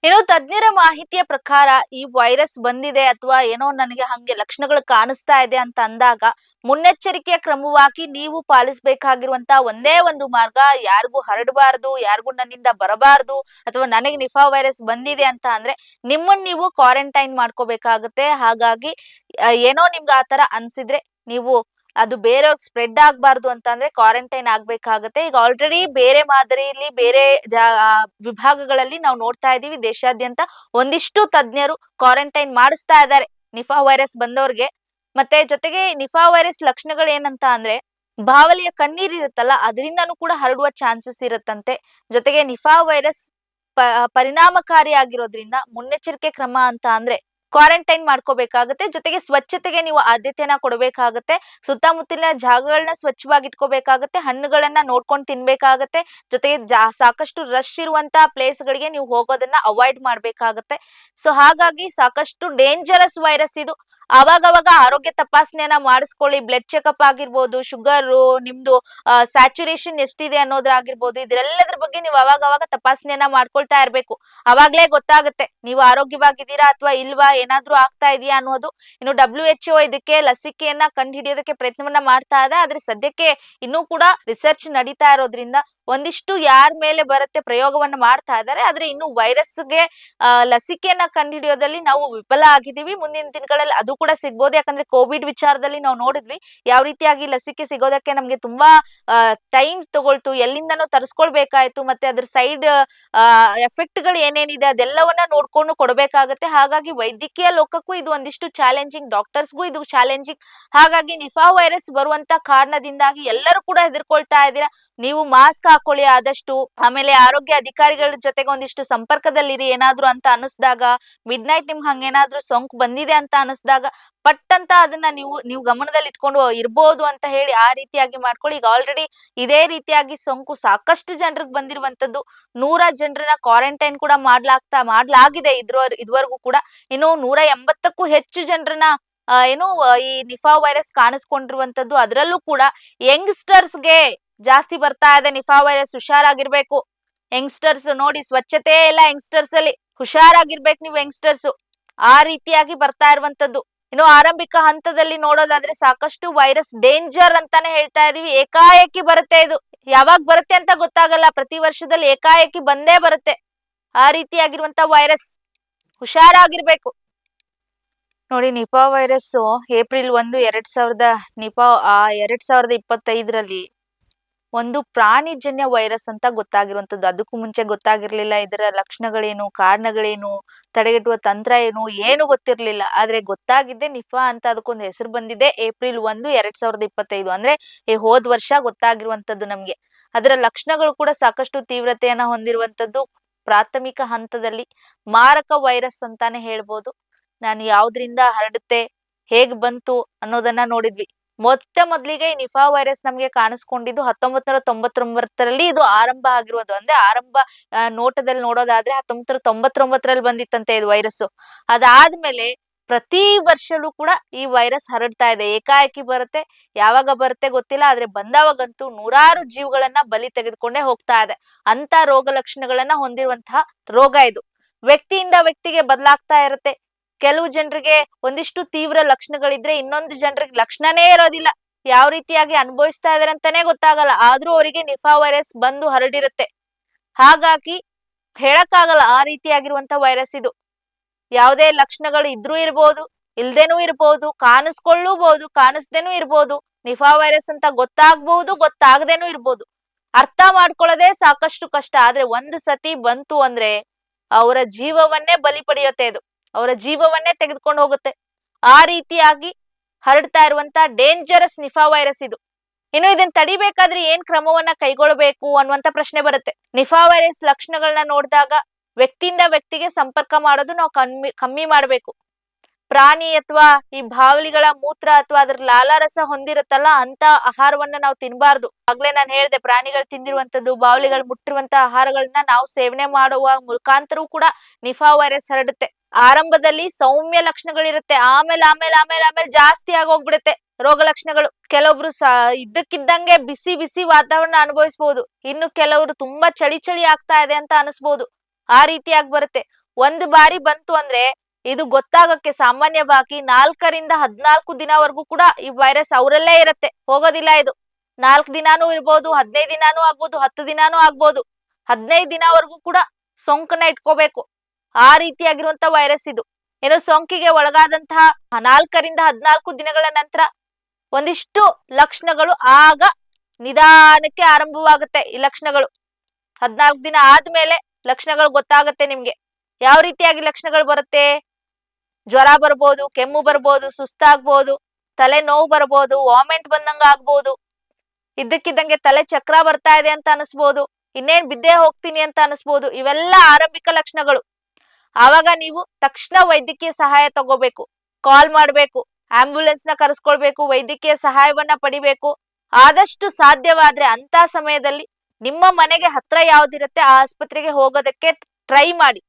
ಇನ್ನು ತಜ್ಞರ ಮಾಹಿತಿಯ ಪ್ರಕಾರ ಈ ವೈರಸ್ ಬಂದಿದೆ ಅಥವಾ ಏನೋ ನನಗೆ ಹಂಗೆ ಲಕ್ಷಣಗಳು ಕಾಣಿಸ್ತಾ ಇದೆ ಅಂತ ಅಂದಾಗ ಮುನ್ನೆಚ್ಚರಿಕೆಯ ಕ್ರಮವಾಗಿ ನೀವು ಪಾಲಿಸಬೇಕಾಗಿರುವಂತ ಒಂದೇ ಒಂದು ಮಾರ್ಗ, ಯಾರಿಗೂ ಹರಡಬಾರದು, ಯಾರಿಗೂ ನನ್ನಿಂದ ಬರಬಾರದು ಅಥವಾ ನನಗೆ ನಿಫಾ ವೈರಸ್ ಬಂದಿದೆ ಅಂತ ಅಂದ್ರೆ ನಿಮ್ಮನ್ನ ನೀವು ಕ್ವಾರಂಟೈನ್ ಮಾಡ್ಕೋಬೇಕಾಗುತ್ತೆ. ಹಾಗಾಗಿ ಏನೋ ನಿಮ್ಗೆ ಆತರ ಅನ್ಸಿದ್ರೆ ನೀವು ಅದು ಬೇರೆಯವ್ರಿಗೆ ಸ್ಪ್ರೆಡ್ ಆಗಬಾರ್ದು ಅಂತಂದ್ರೆ ಕ್ವಾರಂಟೈನ್ ಆಗ್ಬೇಕಾಗತ್ತೆ. ಈಗ ಆಲ್ರೆಡಿ ಬೇರೆ ಮಾದರಿಯಲ್ಲಿ ಬೇರೆ ವಿಭಾಗಗಳಲ್ಲಿ ನಾವು ನೋಡ್ತಾ ಇದೀವಿ ದೇಶಾದ್ಯಂತ ಒಂದಿಷ್ಟು ತಜ್ಞರು ಕ್ವಾರಂಟೈನ್ ಮಾಡಿಸ್ತಾ ಇದ್ದಾರೆ. ನಿಫಾ ವೈರಸ್ ಬಂದವ್ರಿಗೆ. ಮತ್ತೆ ಜೊತೆಗೆ ನಿಫಾ ವೈರಸ್ ಲಕ್ಷಣಗಳು ಏನಂತ ಅಂದ್ರೆ ಬಾವಲಿಯ ಕಣ್ಣೀರ್ ಇರುತ್ತಲ್ಲ, ಅದರಿಂದನೂ ಕೂಡ ಹರಡುವ ಚಾನ್ಸಸ್ ಇರುತ್ತಂತೆ. ಜೊತೆಗೆ ನಿಫಾ ವೈರಸ್ ಪ, ಪರಿಣಾಮಕಾರಿಯಾಗಿರೋದ್ರಿಂದ ಮುನ್ನೆಚ್ಚರಿಕೆ ಕ್ರಮ ಅಂತ ಅಂದ್ರೆ ಕ್ವಾರಂಟೈನ್ ಮಾಡ್ಕೋಬೇಕಾಗತ್ತೆ. ಜೊತೆಗೆ ಸ್ವಚ್ಛತೆಗೆ ನೀವು ಆದ್ಯತೆಯನ್ನ ಕೊಡಬೇಕಾಗುತ್ತೆ. ಸುತ್ತಮುತ್ತಲಿನ ಜಾಗಗಳನ್ನ ಸ್ವಚ್ಛವಾಗಿ ಇಟ್ಕೋಬೇಕಾಗತ್ತೆ ಹಣ್ಣುಗಳನ್ನ ನೋಡ್ಕೊಂಡು ತಿನ್ಬೇಕಾಗತ್ತೆ. ಜೊತೆಗೆ ಸಾಕಷ್ಟು ರಶ್ ಇರುವಂತ ಪ್ಲೇಸ್ ಗಳಿಗೆ ನೀವು ಹೋಗೋದನ್ನ ಅವಾಯ್ಡ್ ಮಾಡ್ಬೇಕಾಗತ್ತೆ. ಸೊ ಹಾಗಾಗಿ ಸಾಕಷ್ಟು ಡೇಂಜರಸ್ ವೈರಸ್ ಇದು. ಅವಾಗವಾಗ ಆರೋಗ್ಯ ತಪಾಸಣೆಯನ್ನ ಮಾಡಿಸ್ಕೊಳ್ಳಿ ಬ್ಲಡ್ ಚೆಕಪ್ ಆಗಿರ್ಬೋದು ಶುಗರು ನಿಮ್ದು ಸ್ಯಾಚುರೇಷನ್ ಎಷ್ಟಿದೆ ಅನ್ನೋದ್ರಾಗಿರ್ಬೋದು ಇದ್ರೆಲ್ಲದ್ರ ಬಗ್ಗೆ ನೀವು ಅವಾಗ ಅವಾಗ ತಪಾಸಣೆಯನ್ನ ಮಾಡ್ಕೊಳ್ತಾ ಇರ್ಬೇಕು. ಅವಾಗ್ಲೇ ಗೊತ್ತಾಗುತ್ತೆ, ನೀವು ಆರೋಗ್ಯವಾಗಿದ್ದೀರಾ ಅಥವಾ ಇಲ್ವಾ, ಏನಾದ್ರೂ ಆಗ್ತಾ ಇದೆಯಾ ಅನ್ನೋದು. ಇನ್ನು ಡಬ್ಲ್ಯೂ ಎಚ್ ಒ ಇದಕ್ಕೆ ಲಸಿಕೆಯನ್ನ ಕಂಡುಹಿಡಿಯೋದಕ್ಕೆ ಪ್ರಯತ್ನವನ್ನ ಮಾಡ್ತಾ ಇದೆ ಆದ್ರೆ ಸದ್ಯಕ್ಕೆ ಇನ್ನೂ ಕೂಡ ರಿಸರ್ಚ್ ನಡೀತಾ ಇರೋದ್ರಿಂದ ಒಂದಿಷ್ಟು ಯಾರ ಮೇಲೆ ಬರುತ್ತೆ ಪ್ರಯೋಗವನ್ನು ಮಾಡ್ತಾ ಇದ್ದಾರೆ ಆದ್ರೆ ಇನ್ನು ವೈರಸ್ಗೆ ಲಸಿಕೆಯನ್ನ ಕಂಡುಹಿಡಿಯೋದಲ್ಲಿ ನಾವು ವಿಫಲ ಆಗಿದ್ದೀವಿ. ಮುಂದಿನ ದಿನಗಳಲ್ಲಿ ಅದು ಕೂಡ ಸಿಗ್ಬೋದು. ಯಾಕಂದ್ರೆ ಕೋವಿಡ್ ವಿಚಾರದಲ್ಲಿ ನಾವು ನೋಡಿದ್ವಿ, ಯಾವ ರೀತಿಯಾಗಿ ಲಸಿಕೆ ಸಿಗೋದಕ್ಕೆ ನಮ್ಗೆ ತುಂಬಾ ಟೈಮ್ ತಗೊಳ್ತು, ಎಲ್ಲಿಂದನೂ ತರಿಸ್ಕೊಳ್ಬೇಕಾಯ್ತು, ಮತ್ತೆ ಅದ್ರ ಸೈಡ್ ಎಫೆಕ್ಟ್ಗಳು ಏನೇನಿದೆ ಅದೆಲ್ಲವನ್ನ ನೋಡ್ಕೊಂಡು ಕೊಡಬೇಕಾಗತ್ತೆ. ಹಾಗಾಗಿ ವೈದ್ಯಕೀಯ ಲೋಕಕ್ಕೂ ಇದು ಒಂದಿಷ್ಟು ಚಾಲೆಂಜಿಂಗ್, ಡಾಕ್ಟರ್ಸ್ಗೂ ಇದು ಚಾಲೆಂಜಿಂಗ್. ಹಾಗಾಗಿ ನಿಫಾ ವೈರಸ್ ಬರುವಂತ ಕಾರಣದಿಂದಾಗಿ ಎಲ್ಲರೂ ಕೂಡ ಹೆದರ್ಕೊಳ್ತಾ ಇದ್ದೀರಾ. ನೀವು ಮಾಸ್ಕ್ ಹಾಕೊಳ್ಳಿ. ಆದಷ್ಟು ಆಮೇಲೆ ಆರೋಗ್ಯ ಅಧಿಕಾರಿಗಳ ಜೊತೆಗೆ ಒಂದಿಷ್ಟು ಸಂಪರ್ಕದಲ್ಲಿರಿ. ಏನಾದ್ರು ಅಂತ ಅನಿಸ್ದಾಗ ಮಿಡ್ ನೈಟ್ ನಿಮ್ಗೆ ಹಂಗೇನಾದ್ರೂ ಸೋಂಕು ಬಂದಿದೆ ಅಂತ ಅನಿಸ್ದಾಗ ಪಟ್ ಅಂತ ಅದನ್ನ ನೀವು ನೀವು ಗಮನದಲ್ಲಿ ಇಟ್ಕೊಂಡು ಇರ್ಬೋದು ಅಂತ ಹೇಳಿ ಆ ರೀತಿಯಾಗಿ ಮಾಡ್ಕೊಳ್ಳಿ. ಈಗ ಆಲ್ರೆಡಿ ಇದೇ ರೀತಿಯಾಗಿ ಸೋಂಕು ಸಾಕಷ್ಟು ಜನರಿಗೆ ಬಂದಿರುವಂತದ್ದು ನೂರ ಜನರನ್ನ ಕ್ವಾರಂಟೈನ್ ಕೂಡ ಮಾಡ್ಲಾಗ್ತಾ, ಮಾಡ್ಲಾಗಿದೆ ಇದ್ರ ಇದುವರೆಗೂ ಕೂಡ. ಇನ್ನು ನೂರ ಎಂಬತ್ತಕ್ಕೂ ಹೆಚ್ಚು ಜನರನ್ನ ಏನು, ಈ ನಿಫಾ ವೈರಸ್ ಕಾಣಿಸ್ಕೊಂಡಿರುವಂತದ್ದು ಅದರಲ್ಲೂ ಕೂಡ ಯಂಗ್ಸ್ಟರ್ಸ್ಗೆ ಜಾಸ್ತಿ ಬರ್ತಾ ಇದೆ ನಿಫಾ ವೈರಸ್ ಹುಷಾರಾಗಿರ್ಬೇಕು ಯಂಗ್ಸ್ಟರ್ಸ್ ನೋಡಿ, ಸ್ವಚ್ಛತೆ ಇಲ್ಲ ಯಂಗ್ಸ್ಟರ್ಸ್ ಅಲ್ಲಿ. ಹುಷಾರಾಗಿರ್ಬೇಕು ನೀವು ಯಂಗ್ಸ್ಟರ್ಸ್. ಆ ರೀತಿಯಾಗಿ ಬರ್ತಾ ಇರುವಂತದ್ದು ಇನ್ನು ಆರಂಭಿಕ ಹಂತದಲ್ಲಿ ನೋಡೋದಾದ್ರೆ ಸಾಕಷ್ಟು ವೈರಸ್ ಡೇಂಜರ್ ಅಂತಾನೆ ಹೇಳ್ತಾ ಇದೀವಿ. ಏಕಾಏಕಿ ಬರುತ್ತೆ ಇದು. ಯಾವಾಗ ಬರುತ್ತೆ ಅಂತ ಗೊತ್ತಾಗಲ್ಲ. ಪ್ರತಿ ವರ್ಷದಲ್ಲಿ ಏಕಾಏಕಿ ಬಂದೇ ಬರುತ್ತೆ. ಆ ರೀತಿಯಾಗಿರುವಂತ ವೈರಸ್. ಹುಷಾರಾಗಿರ್ಬೇಕು. ನೋಡಿ ನಿಪಾ ವೈರಸ್ ಏಪ್ರಿಲ್ ಒಂದು, ಎರಡ್ ಸಾವಿರದ ನಿಪಾ ಆ, ಎರಡ್ ಸಾವಿರದ ಇಪ್ಪತ್ತೈದರಲ್ಲಿ ಒಂದು ಪ್ರಾಣಿಜನ್ಯ ವೈರಸ್ ಅಂತ ಗೊತ್ತಾಗಿರುವಂತದ್ದು ಅದಕ್ಕೂ ಮುಂಚೆ ಗೊತ್ತಾಗಿರ್ಲಿಲ್ಲ. ಇದರ ಲಕ್ಷಣಗಳೇನು, ಕಾರಣಗಳೇನು, ತಡೆಗಟ್ಟುವ ತಂತ್ರ ಏನು ಏನು ಗೊತ್ತಿರ್ಲಿಲ್ಲ. ಆದ್ರೆ ಗೊತ್ತಾಗಿದ್ದೆ ನಿಫಾ ಅಂತ ಅದಕ್ಕೊಂದು ಹೆಸರು ಬಂದಿದೆ. ಏಪ್ರಿಲ್ ಒಂದು, ಎರಡ್ ಸಾವಿರದ ಇಪ್ಪತ್ತೈದು. ಅಂದ್ರೆ ಈ ಹೋದ್ ವರ್ಷ ಗೊತ್ತಾಗಿರುವಂತದ್ದು ನಮ್ಗೆ. ಅದರ ಲಕ್ಷಣಗಳು ಕೂಡ ಸಾಕಷ್ಟು ತೀವ್ರತೆಯನ್ನ ಹೊಂದಿರುವಂತದ್ದು ಪ್ರಾಥಮಿಕ ಹಂತದಲ್ಲಿ. ಮಾರಕ ವೈರಸ್ ಅಂತಾನೆ ಹೇಳ್ಬೋದು. ನಾನು ಯಾವ್ದ್ರಿಂದ ಹರಡುತ್ತೆ, ಹೇಗ್ ಬಂತು ಅನ್ನೋದನ್ನ ನೋಡಿದ್ವಿ. ಮೊಟ್ಟ ಮೊದಲಿಗೆ ನಿಫಾ ವೈರಸ್ ನಮಗೆ ಕಾಣಿಸ್ಕೊಂಡಿದ್ದು ಹತ್ತೊಂಬತ್ ನೂರ ತೊಂಬತ್ತೊಂಬತ್ತರಲ್ಲಿ ಇದು ಆರಂಭ ಆಗಿರೋದು. ಅಂದ್ರೆ ಆರಂಭ ನೋಟದಲ್ಲಿ ನೋಡೋದಾದ್ರೆ ಹತ್ತೊಂಬತ್ ನೂರ ತೊಂಬತ್ತೊಂಬತ್ತರಲ್ಲಿ ಬಂದಿತ್ತಂತೆ ಇದು ವೈರಸ್ ಅದಾದ್ಮೇಲೆ ಪ್ರತಿ ವರ್ಷಲೂ ಕೂಡ ಈ ವೈರಸ್ ಹರಡ್ತಾ ಇದೆ. ಏಕಾಏಕಿ ಬರುತ್ತೆ, ಯಾವಾಗ ಬರುತ್ತೆ ಗೊತ್ತಿಲ್ಲ, ಆದ್ರೆ ಬಂದಾವಾಗಂತೂ ನೂರಾರು ಜೀವಗಳನ್ನ ಬಲಿ ತೆಗೆದುಕೊಂಡೇ ಹೋಗ್ತಾ ಇದೆ. ಅಂತ ರೋಗ ಲಕ್ಷಣಗಳನ್ನ ಹೊಂದಿರುವಂತಹ ರೋಗ ಇದು. ವ್ಯಕ್ತಿಯಿಂದ ವ್ಯಕ್ತಿಗೆ ಬದಲಾಗ್ತಾ ಇರುತ್ತೆ. ಕೆಲವು ಜನರಿಗೆ ಒಂದಿಷ್ಟು ತೀವ್ರ ಲಕ್ಷಣಗಳಿದ್ರೆ ಇನ್ನೊಂದು ಜನರಿಗೆ ಲಕ್ಷಣನೇ ಇರೋದಿಲ್ಲ. ಯಾವ ರೀತಿಯಾಗಿ ಅನುಭವಿಸ್ತಾ ಇದಾರೆ ಅಂತಾನೆ ಗೊತ್ತಾಗಲ್ಲ. ಆದ್ರೂ ಅವರಿಗೆ ನಿಫಾ ವೈರಸ್ ಬಂದು ಹರಡಿರುತ್ತೆ. ಹಾಗಾಗಿ ಹೇಳಕ್ಕಾಗಲ್ಲ ಆ ರೀತಿಯಾಗಿರುವಂತ ವೈರಸ್ ಇದು. ಯಾವುದೇ ಲಕ್ಷಣಗಳು ಇದ್ರೂ ಇರ್ಬೋದು, ಇಲ್ದೇನೂ ಇರ್ಬೋದು ಕಾಣಿಸ್ಕೊಳ್ಳೂಬಹುದು ಕಾಣಿಸ್ದೇನೂ ಇರ್ಬೋದು, ನಿಫಾ ವೈರಸ್ ಅಂತ ಗೊತ್ತಾಗ್ಬಹುದು, ಗೊತ್ತಾಗದೇನೂ ಇರ್ಬೋದು. ಅರ್ಥ ಮಾಡ್ಕೊಳ್ಳೋದೇ ಸಾಕಷ್ಟು ಕಷ್ಟ. ಆದ್ರೆ ಒಂದ್ ಸತಿ ಬಂತು ಅಂದ್ರೆ ಅವರ ಜೀವವನ್ನೇ ಬಲಿ ಪಡೆಯುತ್ತೆ ಇದು. ಅವರ ಜೀವವನ್ನೇ ತೆಗೆದುಕೊಂಡು ಹೋಗುತ್ತೆ. ಆ ರೀತಿಯಾಗಿ ಹರಡ್ತಾ ಇರುವಂತ ಡೇಂಜರಸ್ ನಿಫಾ ವೈರಸ್ ಇದು. ಇನ್ನು ಇದನ್ನ ತಡಿಬೇಕಾದ್ರೆ ಏನ್ ಕ್ರಮವನ್ನ ಕೈಗೊಳ್ಳಬೇಕು ಅನ್ನುವಂತ ಪ್ರಶ್ನೆ ಬರುತ್ತೆ. ನಿಫಾ ವೈರಸ್ ಲಕ್ಷಣಗಳನ್ನ ನೋಡಿದಾಗ ವ್ಯಕ್ತಿಯಿಂದ ವ್ಯಕ್ತಿಗೆ ಸಂಪರ್ಕ ಮಾಡೋದು ನಾವು ಕಮ್ಮಿ ಕಮ್ಮಿ ಮಾಡಬೇಕು. ಪ್ರಾಣಿ ಅಥವಾ ಈ ಬಾವಲಿಗಳ ಮೂತ್ರ ಅಥವಾ ಅದ್ರ ಲಾಲಾರಸ ಹೊಂದಿರುತ್ತಲ್ಲ ಅಂತ ಆಹಾರವನ್ನ ನಾವು ತಿನ್ಬಾರ್ದು. ಆಗ್ಲೇ ನಾನು ಹೇಳಿದೆ ಪ್ರಾಣಿಗಳು ತಿಂದಿರುವಂತದ್ದು ಬಾವಲಿಗಳು ಮುಟ್ಟಿರುವಂತ ಆಹಾರಗಳನ್ನ ನಾವು ಸೇವನೆ ಮಾಡುವ ಮುಖಾಂತರವೂ ಕೂಡ ನಿಫಾ ವೈರಸ್ ಹರಡುತ್ತೆ. ಆರಂಭದಲ್ಲಿ ಸೌಮ್ಯ ಲಕ್ಷಣಗಳಿರುತ್ತೆ. ಆಮೇಲೆ ಆಮೇಲೆ ಆಮೇಲೆ ಆಮೇಲೆ ಜಾಸ್ತಿ ಆಗೋಗ್ಬಿಡುತ್ತೆ ರೋಗ ಲಕ್ಷಣಗಳು. ಕೆಲವೊಬ್ರು ಸ, ಇದ್ದಕ್ಕಿದ್ದಂಗೆ ಬಿಸಿ ಬಿಸಿ ವಾತಾವರಣ ಅನುಭವಿಸಬಹುದು ಇನ್ನು ಕೆಲವರು ತುಂಬಾ ಚಳಿ ಚಳಿ ಆಗ್ತಾ ಇದೆ ಅಂತ ಅನಿಸ್ಬೋದು. ಆ ರೀತಿಯಾಗಿ ಬರುತ್ತೆ. ಒಂದು ಬಾರಿ ಬಂತು ಅಂದ್ರೆ ಇದು ಗೊತ್ತಾಗಕ್ಕೆ ಸಾಮಾನ್ಯವಾಗಿ ನಾಲ್ಕರಿಂದ ಹದ್ನಾಲ್ಕು ದಿನವರೆಗೂ ಕೂಡ ಈ ವೈರಸ್ ಅವರಲ್ಲೇ ಇರುತ್ತೆ. ಹೋಗೋದಿಲ್ಲ ಇದು. ನಾಲ್ಕು ದಿನಾನೂ ಇರ್ಬೋದು, ಹದಿನೈದು ದಿನಾನೂ ಆಗ್ಬೋದು, ಹತ್ತು ದಿನಾನೂ ಆಗ್ಬೋದು. ಹದಿನೈದು ದಿನವರೆಗೂ ಕೂಡ ಸೋಂಕನ್ನ ಇಟ್ಕೋಬೇಕು. ಆ ರೀತಿಯಾಗಿರುವಂತ ವೈರಸ್ ಇದು. ಏನೋ ಸೋಂಕಿಗೆ ಒಳಗಾದಂತಹ ನಾಲ್ಕರಿಂದ ಹದಿನಾಲ್ಕು ದಿನಗಳ ನಂತರ ಒಂದಿಷ್ಟು ಲಕ್ಷಣಗಳು ಆಗ ನಿಧಾನಕ್ಕೆ ಆರಂಭವಾಗುತ್ತೆ ಈ ಲಕ್ಷಣಗಳು. ಹದಿನಾಲ್ಕು ದಿನ ಆದ್ಮೇಲೆ ಲಕ್ಷಣಗಳು ಗೊತ್ತಾಗುತ್ತೆ ನಿಮ್ಗೆ. ಯಾವ ರೀತಿಯಾಗಿ ಲಕ್ಷಣಗಳು ಬರುತ್ತೆ? ಜ್ವರ ಬರ್ಬೋದು, ಕೆಮ್ಮು ಬರ್ಬೋದು, ಸುಸ್ತಾಗ್ಬೋದು ತಲೆ ನೋವು ಬರ್ಬೋದು ವಾಮೆಂಟ್ ಬಂದಂಗ ಆಗ್ಬೋದು. ಇದ್ದಕ್ಕಿದ್ದಂಗೆ ತಲೆ ಚಕ್ರ ಬರ್ತಾ ಇದೆ ಅಂತ ಅನಿಸ್ಬೋದು. ಇನ್ನೇನ್ ಬಿದ್ದೇ ಹೋಗ್ತೀನಿ ಅಂತ ಅನಿಸ್ಬೋದು. ಇವೆಲ್ಲ ಆರಂಭಿಕ ಲಕ್ಷಣಗಳು. ಆವಾಗ ನೀವು ತಕ್ಷಣ ವೈದ್ಯಕೀಯ ಸಹಾಯ ತಗೋಬೇಕು. ಕಾಲ್ ಮಾಡಬೇಕು ಆಂಬ್ಯುಲೆನ್ಸ್ನ ಕರೆಸ್ಕೊಳ್ಬೇಕು, ವೈದ್ಯಕೀಯ ಸಹಾಯವನ್ನ ಪಡಿಬೇಕು. ಆದಷ್ಟು ಸಾಧ್ಯವಾದ್ರೆ ಅಂತ ಸಮಯದಲ್ಲಿ ನಿಮ್ಮ ಮನೆಗೆ ಹತ್ರ ಯಾವ್ದಿರತ್ತೆ ಆ ಆಸ್ಪತ್ರೆಗೆ ಹೋಗೋದಕ್ಕೆ ಟ್ರೈ ಮಾಡಿ.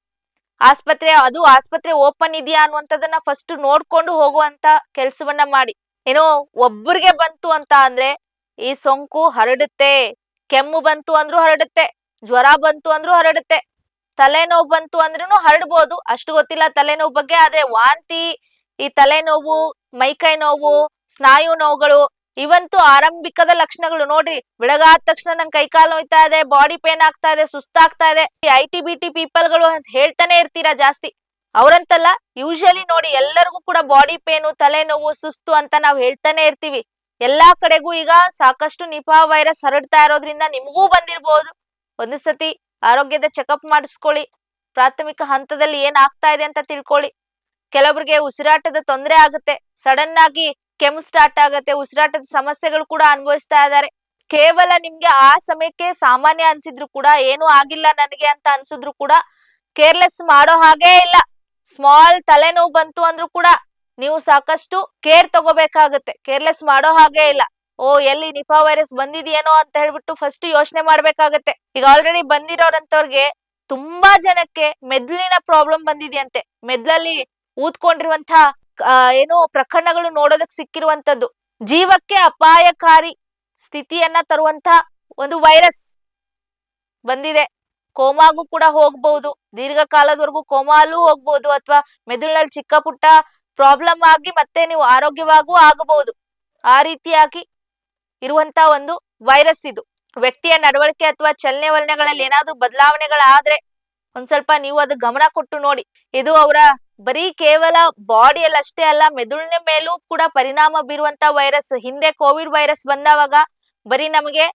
ಆಸ್ಪತ್ರೆ, ಅದು ಆಸ್ಪತ್ರೆ ಓಪನ್ ಇದೆಯಾ ಅನ್ನುವಂಥದ್ದನ್ನ ಫಸ್ಟ್ ನೋಡ್ಕೊಂಡು ಹೋಗುವಂತ ಕೆಲ್ಸವನ್ನ ಮಾಡಿ. ಏನೋ ಒಬ್ಬರಿಗೆ ಬಂತು ಅಂತ ಅಂದ್ರೆ ಈ ಸೋಂಕು ಹರಡುತ್ತೆ, ಕೆಮ್ಮು ಬಂತು ಅಂದ್ರೂ ಹರಡುತ್ತೆ, ಜ್ವರ ಬಂತು ಅಂದ್ರೂ ಹರಡುತ್ತೆ. ತಲೆನೋವು ಬಂತು ಅಂದ್ರೂ ಹರಡ್ಬೋದು. ಅಷ್ಟು ಗೊತ್ತಿಲ್ಲ ತಲೆನೋವು ಬಗ್ಗೆ, ಆದ್ರೆ ವಾಂತಿ, ಈ ತಲೆನೋವು ಮೈಕೈ ನೋವು, ಸ್ನಾಯು ನೋವುಗಳು, ಇವಂತೂ ಆರಂಭಿಕದ ಲಕ್ಷಣಗಳು. ನೋಡ್ರಿ ಬೆಳಗಾದ ತಕ್ಷಣ ನಂಗೆ ಕೈಕಾಲು ನೋಯ್ತಾ ಇದೆ, ಬಾಡಿ ಪೇನ್ ಆಗ್ತಾ ಇದೆ, ಸುಸ್ತಾಗ್ತಾ ಇದೆ. ಐ ಟಿ ಬಿ ಟಿ ಪೀಪಲ್ಗಳು ಅಂತ ಹೇಳ್ತಾನೆ ಇರ್ತೀರಾ ಜಾಸ್ತಿ. ಅವ್ರಂತಲ್ಲ, ಯೂಶಲಿ ನೋಡಿ ಎಲ್ಲರಿಗೂ ಕೂಡ ಬಾಡಿ ಪೇನು, ತಲೆನೋವು, ಸುಸ್ತು ಅಂತ ನಾವು ಹೇಳ್ತಾನೆ ಇರ್ತೀವಿ. ಎಲ್ಲಾ ಕಡೆಗೂ ಈಗ ಸಾಕಷ್ಟು ನಿಪಾ ವೈರಸ್ ಹರಡ್ತಾ ಇರೋದ್ರಿಂದ ನಿಮಗೂ ಬಂದಿರ್ಬೋದು. ಒಂದು ಸತಿ ಆರೋಗ್ಯದ ಚೆಕಪ್ ಮಾಡಿಸ್ಕೊಳ್ಳಿ. ಪ್ರಾಥಮಿಕ ಹಂತದಲ್ಲಿ ಏನ್ ಆಗ್ತಾ ಇದೆ ಅಂತ ತಿಳ್ಕೊಳ್ಳಿ. ಕೆಲವರಿಗೆ ಉಸಿರಾಟದ ತೊಂದರೆ ಆಗುತ್ತೆ. ಸಡನ್ ಆಗಿ ಕೆಮ್ಮು ಸ್ಟಾರ್ಟ್ ಆಗುತ್ತೆ. ಉಸಿರಾಟದ ಸಮಸ್ಯೆಗಳು ಕೂಡ ಅನುಭವಿಸ್ತಾ ಇದ್ದಾರೆ. ಕೇವಲ ನಿಮ್ಗೆ ಆ ಸಮಯಕ್ಕೆ ಸಾಮಾನ್ಯ ಅನ್ಸಿದ್ರು ಕೂಡ ಏನು ಆಗಿಲ್ಲ ನನಗೆ ಅಂತ ಅನ್ಸಿದ್ರು ಕೂಡ ಕೇರ್ಲೆಸ್ ಮಾಡೋ ಹಾಗೇ ಇಲ್ಲ. ಸ್ಮಾಲ್ ತಲೆನೋವು ಬಂತು ಅಂದ್ರೂ ಕೂಡ ನೀವು ಸಾಕಷ್ಟು ಕೇರ್ ತಗೋಬೇಕಾಗುತ್ತೆ. ಕೇರ್ಲೆಸ್ ಮಾಡೋ ಹಾಗೆ ಇಲ್ಲ. ಓ, ಎಲ್ಲಿ ನಿಫಾ ವೈರಸ್ ಬಂದಿದೆಯೇನೋ ಅಂತ ಹೇಳ್ಬಿಟ್ಟು ಫಸ್ಟ್ ಯೋಚನೆ ಮಾಡ್ಬೇಕಾಗತ್ತೆ. ಈಗ ಆಲ್ರೆಡಿ ಬಂದಿರೋರಂತವ್ರಿಗೆ ತುಂಬಾ ಜನಕ್ಕೆ ಮೆದುಳಿನ ಪ್ರಾಬ್ಲಮ್ ಬಂದಿದೆಯಂತೆ. ಮೆದ್ಲಲ್ಲಿ ಊದ್ಕೊಂಡಿರುವಂತ ಏನು ಪ್ರಕರಣಗಳು ನೋಡೋದಕ್ ಸಿಕ್ಕಿರುವಂತದ್ದು ಜೀವಕ್ಕೆ ಅಪಾಯಕಾರಿ ಸ್ಥಿತಿಯನ್ನ ತರುವಂತ ಒಂದು ವೈರಸ್ ಬಂದಿದೆ. ಕೋಮಾಗೂ ಕೂಡ ಹೋಗ್ಬಹುದು ದೀರ್ಘಕಾಲದವರೆಗೂ ಕೋಮಾಲೂ ಹೋಗ್ಬಹುದು ಅಥವಾ ಮೆದುಳಿನಲ್ಲಿ ಚಿಕ್ಕ ಪುಟ್ಟ ಪ್ರಾಬ್ಲಮ್ ಆಗಿ ಮತ್ತೆ ನೀವು ಆರೋಗ್ಯವಾಗೂ ಆಗಬಹುದು ಆ ರೀತಿಯಾಗಿ ಇರುವಂತ ಒಂದು ವೈರಸ್ ಇದು. ವ್ಯಕ್ತಿಯ ನಡವಳಿಕೆ ಅಥವಾ ಚಲನೆ ವಲನೆಗಳಲ್ಲಿ ಏನಾದ್ರೂ ಬದಲಾವಣೆಗಳಾದ್ರೆ ಒಂದ್ ಸ್ವಲ್ಪ ನೀವು ಅದು ಗಮನ ಕೊಟ್ಟು ನೋಡಿ. ಇದು ಅವರ ಬರೀ ಕೇವಲ ಬಾಡಿಯಲ್ಲಿ ಅಷ್ಟೇ ಅಲ್ಲ, ಮೆದುಳಿನ ಮೇಲೂ ಕೂಡ ಪರಿಣಾಮ ಬೀರುವಂತ ವೈರಸ್ ಹಿಂದೆ ಕೋವಿಡ್ ವೈರಸ್ ಬಂದವಾಗ ಬರೀ ನಮಗೆ